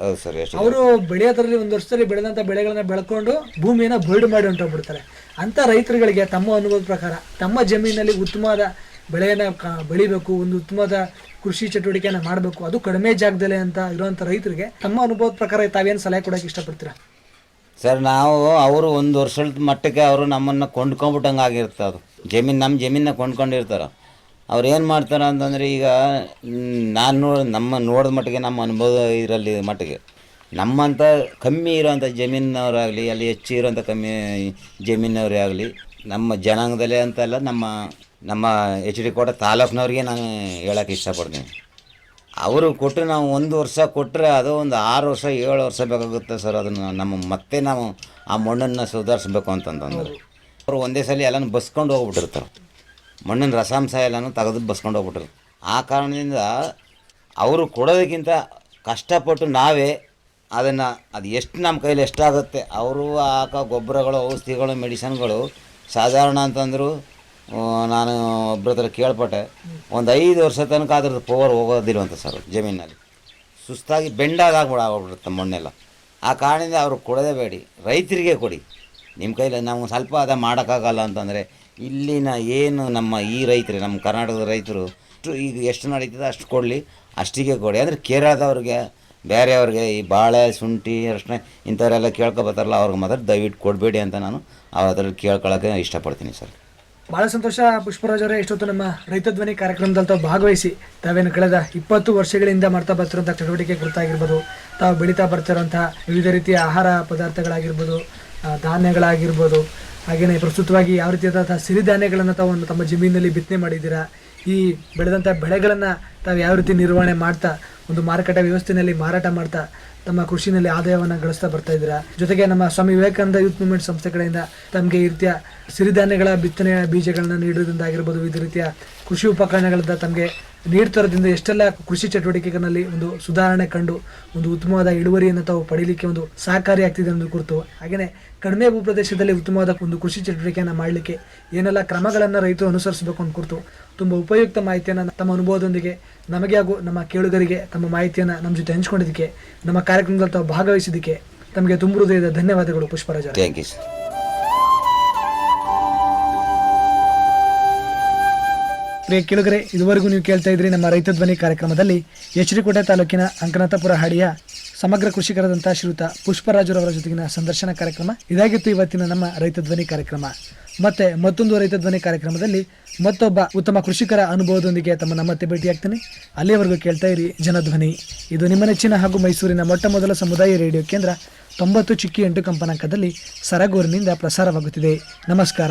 ಅವರು ಬೆಳೆಯೋದ್ರಲ್ಲಿ ಒಂದು ವರ್ಷದಲ್ಲಿ ಬೆಳೆದಂತ ಬೆಳೆಗಳನ್ನ ಬೆಳ್ಕೊಂಡು ಭೂಮಿಯನ್ನು ಬರ್ಡ್ ಮಾಡಿ ಹೊಂಟೋಗ್ಬಿಡ್ತಾರೆ ಅಂತ ರೈತರುಗಳಿಗೆ ತಮ್ಮ ಅನುಭವದ ಪ್ರಕಾರ ತಮ್ಮ ಜಮೀನಲ್ಲಿ ಉತ್ತಮವಾದ ಬೆಳೆಯನ್ನ ಬೆಳಿಬೇಕು ಒಂದು ಉತ್ತಮವಾದ ಕೃಷಿ ಚಟುವಟಿಕೆಯನ್ನು ಮಾಡಬೇಕು. ಅದು ಕಡಿಮೆ ಜಾಗದಲ್ಲೇ ಅಂತ ಇರುವಂಥ ರೈತರಿಗೆ ತಮ್ಮ ಅನುಭವದ ಪ್ರಕಾರ ತಾವೇನು ಸಲಹೆ ಕೊಡೋಕೆ ಇಷ್ಟಪಡ್ತೀರಾ? ಸರ್, ನಾವು ಅವರು ಒಂದು ವರ್ಷದ ಮಟ್ಟಕ್ಕೆ ಅವರು ನಮ್ಮನ್ನು ಕೊಂಡ್ಕೊಂಬಿಟ್ಟಂಗೆ ಆಗಿರುತ್ತೆ ಅದು. ಜಮೀನು ನಮ್ಮ ಜಮೀನ ಕೊಂಡ್ಕೊಂಡಿರ್ತಾರೆ. ಅವ್ರು ಏನು ಮಾಡ್ತಾರೆ ಅಂತಂದರೆ ಈಗ ನಾನು ನೋಡ ನಮ್ಮ ನೋಡಿದ ಮಟ್ಟಿಗೆ, ನಮ್ಮ ಅನುಭವ ಇರಲಿ ಮಟ್ಟಿಗೆ. ನಮ್ಮಂಥ ಕಮ್ಮಿ ಇರೋಂಥ ಜಮೀನವರಾಗಲಿ, ಅಲ್ಲಿ ಹೆಚ್ಚು ಇರೋಂಥ ಕಮ್ಮಿ ಜಮೀನವರೇ ಆಗಲಿ, ನಮ್ಮ ಜನಾಂಗದಲ್ಲೇ ಅಂತಲ್ಲ ನಮ್ಮ ನಮ್ಮ ಎಚ್ ಡಿ ಕೋಟೆ ತಾಲೂಕಿನವ್ರಿಗೆ ನಾನು ಹೇಳೋಕ್ಕೆ ಇಷ್ಟಪಡ್ತೀನಿ. ಅವರು ಕೊಟ್ಟರೆ ನಾವು ಒಂದು ವರ್ಷ ಕೊಟ್ಟರೆ ಅದು ಒಂದು ಆರು ವರ್ಷ, ಏಳು ವರ್ಷ ಬೇಕಾಗುತ್ತೆ ಸರ್. ಅದನ್ನು ನಮ್ಮ ಮತ್ತೆ ನಾವು ಆ ಮಣ್ಣನ್ನು ಸುಧಾರಿಸ್ಬೇಕು ಅಂತಂತಂದ್ರೆ ಅವರು ಒಂದೇ ಸಲ ಎಲ್ಲನೂ ಬಸ್ಕೊಂಡು ಹೋಗ್ಬಿಟ್ಟಿರ್ತಾರೆ. ಮಣ್ಣಿನ ರಸಾಂಶ ಎಲ್ಲನೂ ತೆಗೆದು ಬಸ್ಕೊಂಡು ಹೋಗ್ಬಿಟ್ಟಿರ್ತಾರೆ. ಆ ಕಾರಣದಿಂದ ಅವರು ಕೊಡೋದಕ್ಕಿಂತ ಕಷ್ಟಪಟ್ಟು ನಾವೇ ಅದನ್ನು, ಅದು ಎಷ್ಟು ನಮ್ಮ ಕೈಲಿ ಎಷ್ಟಾಗುತ್ತೆ. ಅವರು ಹಾಕೋ ಗೊಬ್ಬರಗಳು, ಔಷಧಿಗಳು, ಮೆಡಿಸನ್ಗಳು ಸಾಧಾರಣ ಅಂತಂದರು ನಾನು ಒಬ್ಬರ ಹತ್ರ ಕೇಳ್ಪಟ್ಟೆ. ಒಂದು ಐದು ವರ್ಷ ತನಕ ಅದ್ರದ್ದು ಪವರ್ ಹೋಗೋದಿಲ್ವಂತ ಸರ್ ಜಮೀನಲ್ಲಿ. ಸುಸ್ತಾಗಿ ಬೆಂಡಾಗ್ಬಿಡುತ್ತೆ ಮಣ್ಣೆಲ್ಲ. ಆ ಕಾರಣದಿಂದ ಅವರು ಕೊಡೋದೇ ಬೇಡಿ, ರೈತರಿಗೆ ಕೊಡಿ. ನಿಮ್ಮ ಕೈಲಿ ನಮ್ಗೆ ಸ್ವಲ್ಪ ಅದ ಮಾಡೋಕ್ಕಾಗಲ್ಲ ಅಂತಂದರೆ, ಇಲ್ಲಿನ ಏನು ನಮ್ಮ ಈ ರೈತರು, ನಮ್ಮ ಕರ್ನಾಟಕದ ರೈತರು, ಅಷ್ಟು ಈಗ ಎಷ್ಟು ನಡೀತದೆ ಅಷ್ಟು ಕೊಡಲಿ, ಅಷ್ಟಿಗೆ ಕೊಡಿ. ಅಂದರೆ ಕೇರಳದವ್ರಿಗೆ, ಬೇರೆಯವ್ರಿಗೆ ಈ ಬಾಳೆ, ಶುಂಠಿ, ಅರ್ಶಿನ ಇಂಥವರೆಲ್ಲ ಕೇಳ್ಕೊಬತ್ತಾರಲ್ಲ ಅವ್ರಿಗೆ ಮಾತ್ರ ದಯವಿಟ್ಟು ಕೊಡಬೇಡಿ ಅಂತ ನಾನು ಅವ್ರ ಹತ್ರ ಕೇಳ್ಕೊಳ್ಳೋಕ್ಕೆ ಇಷ್ಟಪಡ್ತೀನಿ ಸರ್ ಬಹಳ ಸಂತೋಷ ಪುಷ್ಪರಾಜ್ ಅವರೇ ಇಷ್ಟೊತ್ತು ನಮ್ಮ ರೈತ ಧ್ವನಿ ಕಾರ್ಯಕ್ರಮದಲ್ಲಿ ತಾವು ಭಾಗವಹಿಸಿ ತಾವೇನು ಕಳೆದ ಇಪ್ಪತ್ತು ವರ್ಷಗಳಿಂದ ಮಾಡ್ತಾ ಬರ್ತಿರೋಂಥ ಚಟುವಟಿಕೆ ಕುರಿತಾಗಿರ್ಬೋದು ತಾವು ಬೆಳೀತಾ ಬರ್ತಿರುವಂತಹ ವಿವಿಧ ರೀತಿಯ ಆಹಾರ ಪದಾರ್ಥಗಳಾಗಿರ್ಬೋದು ಧಾನ್ಯಗಳಾಗಿರ್ಬೋದು, ಹಾಗೆಯೇ ಪ್ರಸ್ತುತವಾಗಿ ಯಾವ ರೀತಿಯಾದಂತಹ ಸಿರಿಧಾನ್ಯಗಳನ್ನು ತಾವು ತಮ್ಮ ಜಮೀನಿನಲ್ಲಿ ಬಿತ್ತನೆ ಮಾಡಿದ್ದೀರಾ, ಈ ಬೆಳೆದಂಥ ಬೆಳೆಗಳನ್ನು ತಾವು ಯಾವ ರೀತಿ ನಿರ್ವಹಣೆ ಮಾಡ್ತಾ, ಒಂದು ಮಾರುಕಟ್ಟೆ ವ್ಯವಸ್ಥೆಯಲ್ಲಿ ಮಾರಾಟ ಮಾಡ್ತಾ ತಮ್ಮ ಕೃಷಿನಲ್ಲಿ ಆದಾಯವನ್ನು ಗಳಿಸ್ತಾ ಬರ್ತಾ ಇದ್ದೀರಾ? ಜೊತೆಗೆ ನಮ್ಮ ಸ್ವಾಮಿ ವಿವೇಕಾನಂದ ಯೂತ್ ಮೂವ್ಮೆಂಟ್ ಸಂಸ್ಥೆ ಕಡೆಯಿಂದ ತಮಗೆ ಈ ರೀತಿಯ ಸಿರಿಧಾನ್ಯಗಳ ಬಿತ್ತನೆಯ ಬೀಜಗಳನ್ನ ನೀಡೋದ್ರಿಂದ ಆಗಿರ್ಬೋದು ವಿವಿಧ ರೀತಿಯ ಕೃಷಿ ಉಪಕರಣಗಳಿಂದ ತಮಗೆ ನೀಡ್ತಿರೋದ್ರಿಂದ ಎಷ್ಟೆಲ್ಲ ಕೃಷಿ ಚಟುವಟಿಕೆಗಳಲ್ಲಿ ಒಂದು ಸುಧಾರಣೆ ಕಂಡು ಒಂದು ಉತ್ತಮವಾದ ಇಳುವರಿಯನ್ನು ತಾವು ಪಡೀಲಿಕ್ಕೆ ಒಂದು ಸಹಕಾರಿಯಾಗ್ತಿದೆ ಅನ್ನೋದು ಕುರಿತು ಹಾಗೆಯೇ ಕಡಿಮೆ ಭೂಪ್ರದೇಶದಲ್ಲಿ ಉತ್ತಮವಾದ ಒಂದು ಕೃಷಿ ಚಟುವಟಿಕೆಯನ್ನು ಮಾಡಲಿಕ್ಕೆ ಏನೆಲ್ಲ ಕ್ರಮಗಳನ್ನು ರೈತರು ಅನುಸರಿಸಬೇಕು ಅಂತ ಕುರಿತು ತುಂಬ ಉಪಯುಕ್ತ ಮಾಹಿತಿಯನ್ನು ತಮ್ಮ ಅನುಭವದೊಂದಿಗೆ ನಮಗೆ ಹಾಗೂ ನಮ್ಮ ಕೇಳುಗರಿಗೆ ತಮ್ಮ ಮಾಹಿತಿಯನ್ನು ನಮ್ಮ ಜೊತೆ ಹಂಚ್ಕೊಂಡಿದ್ದಕ್ಕೆ, ನಮ್ಮ ಕಾರ್ಯಕ್ರಮದಲ್ಲಿ ತಾವು ಭಾಗವಹಿಸಿದ್ದಕ್ಕೆ ತಮಗೆ ತುಂಬ ಹೃದಯದ ಧನ್ಯವಾದಗಳು ಪುಷ್ಪರಾಜ. ಥ್ಯಾಂಕ್ ಯು ಪ್ರಿಯ ಕೇಳುಗರೆ ಇದುವರೆಗೂ ನೀವು ಕೇಳ್ತಾ ಇದ್ರಿ ನಮ್ಮ ರೈತ ಧ್ವನಿ ಕಾರ್ಯಕ್ರಮದಲ್ಲಿ ಎಚರಿಕೋಟೆ ತಾಲೂಕಿನ ಅಂಕನಾಥಪುರ ಹಾಡಿಯ ಸಮಗ್ರ ಕೃಷಿಕರಾದಂತಹ ಶ್ರೀಯುತ ಪುಷ್ಪರಾಜುರವರ ಜೊತೆಗಿನ ಸಂದರ್ಶನ ಕಾರ್ಯಕ್ರಮ. ಇದಾಗಿತ್ತು ಇವತ್ತಿನ ನಮ್ಮ ರೈತ ಧ್ವನಿ ಕಾರ್ಯಕ್ರಮ. ಮತ್ತೆ ಮತ್ತೊಂದು ರೈತ ಧ್ವನಿ ಕಾರ್ಯಕ್ರಮದಲ್ಲಿ ಮತ್ತೊಬ್ಬ ಉತ್ತಮ ಕೃಷಿಕರ ಅನುಭವದೊಂದಿಗೆ ತಮ್ಮನ್ನ ಮತ್ತೆ ಭೇಟಿಯಾಗ್ತೀನಿ. ಅಲ್ಲಿಯವರೆಗೂ ಕೇಳ್ತಾ ಇರಿ ಜನಧ್ವನಿ. ಇದು ನಿಮ್ಮ ನೆಚ್ಚಿನ ಹಾಗೂ ಮೈಸೂರಿನ ಮೊಟ್ಟ ಮೊದಲ ಸಮುದಾಯ ರೇಡಿಯೋ ಕೇಂದ್ರ ತೊಂಬತ್ತು ಚಿಕ್ಕಿ ಎಂಟು ಕಂಪನಾಂಕದಲ್ಲಿ ಸರಗೂರಿನಿಂದ ಪ್ರಸಾರವಾಗುತ್ತಿದೆ. ನಮಸ್ಕಾರ.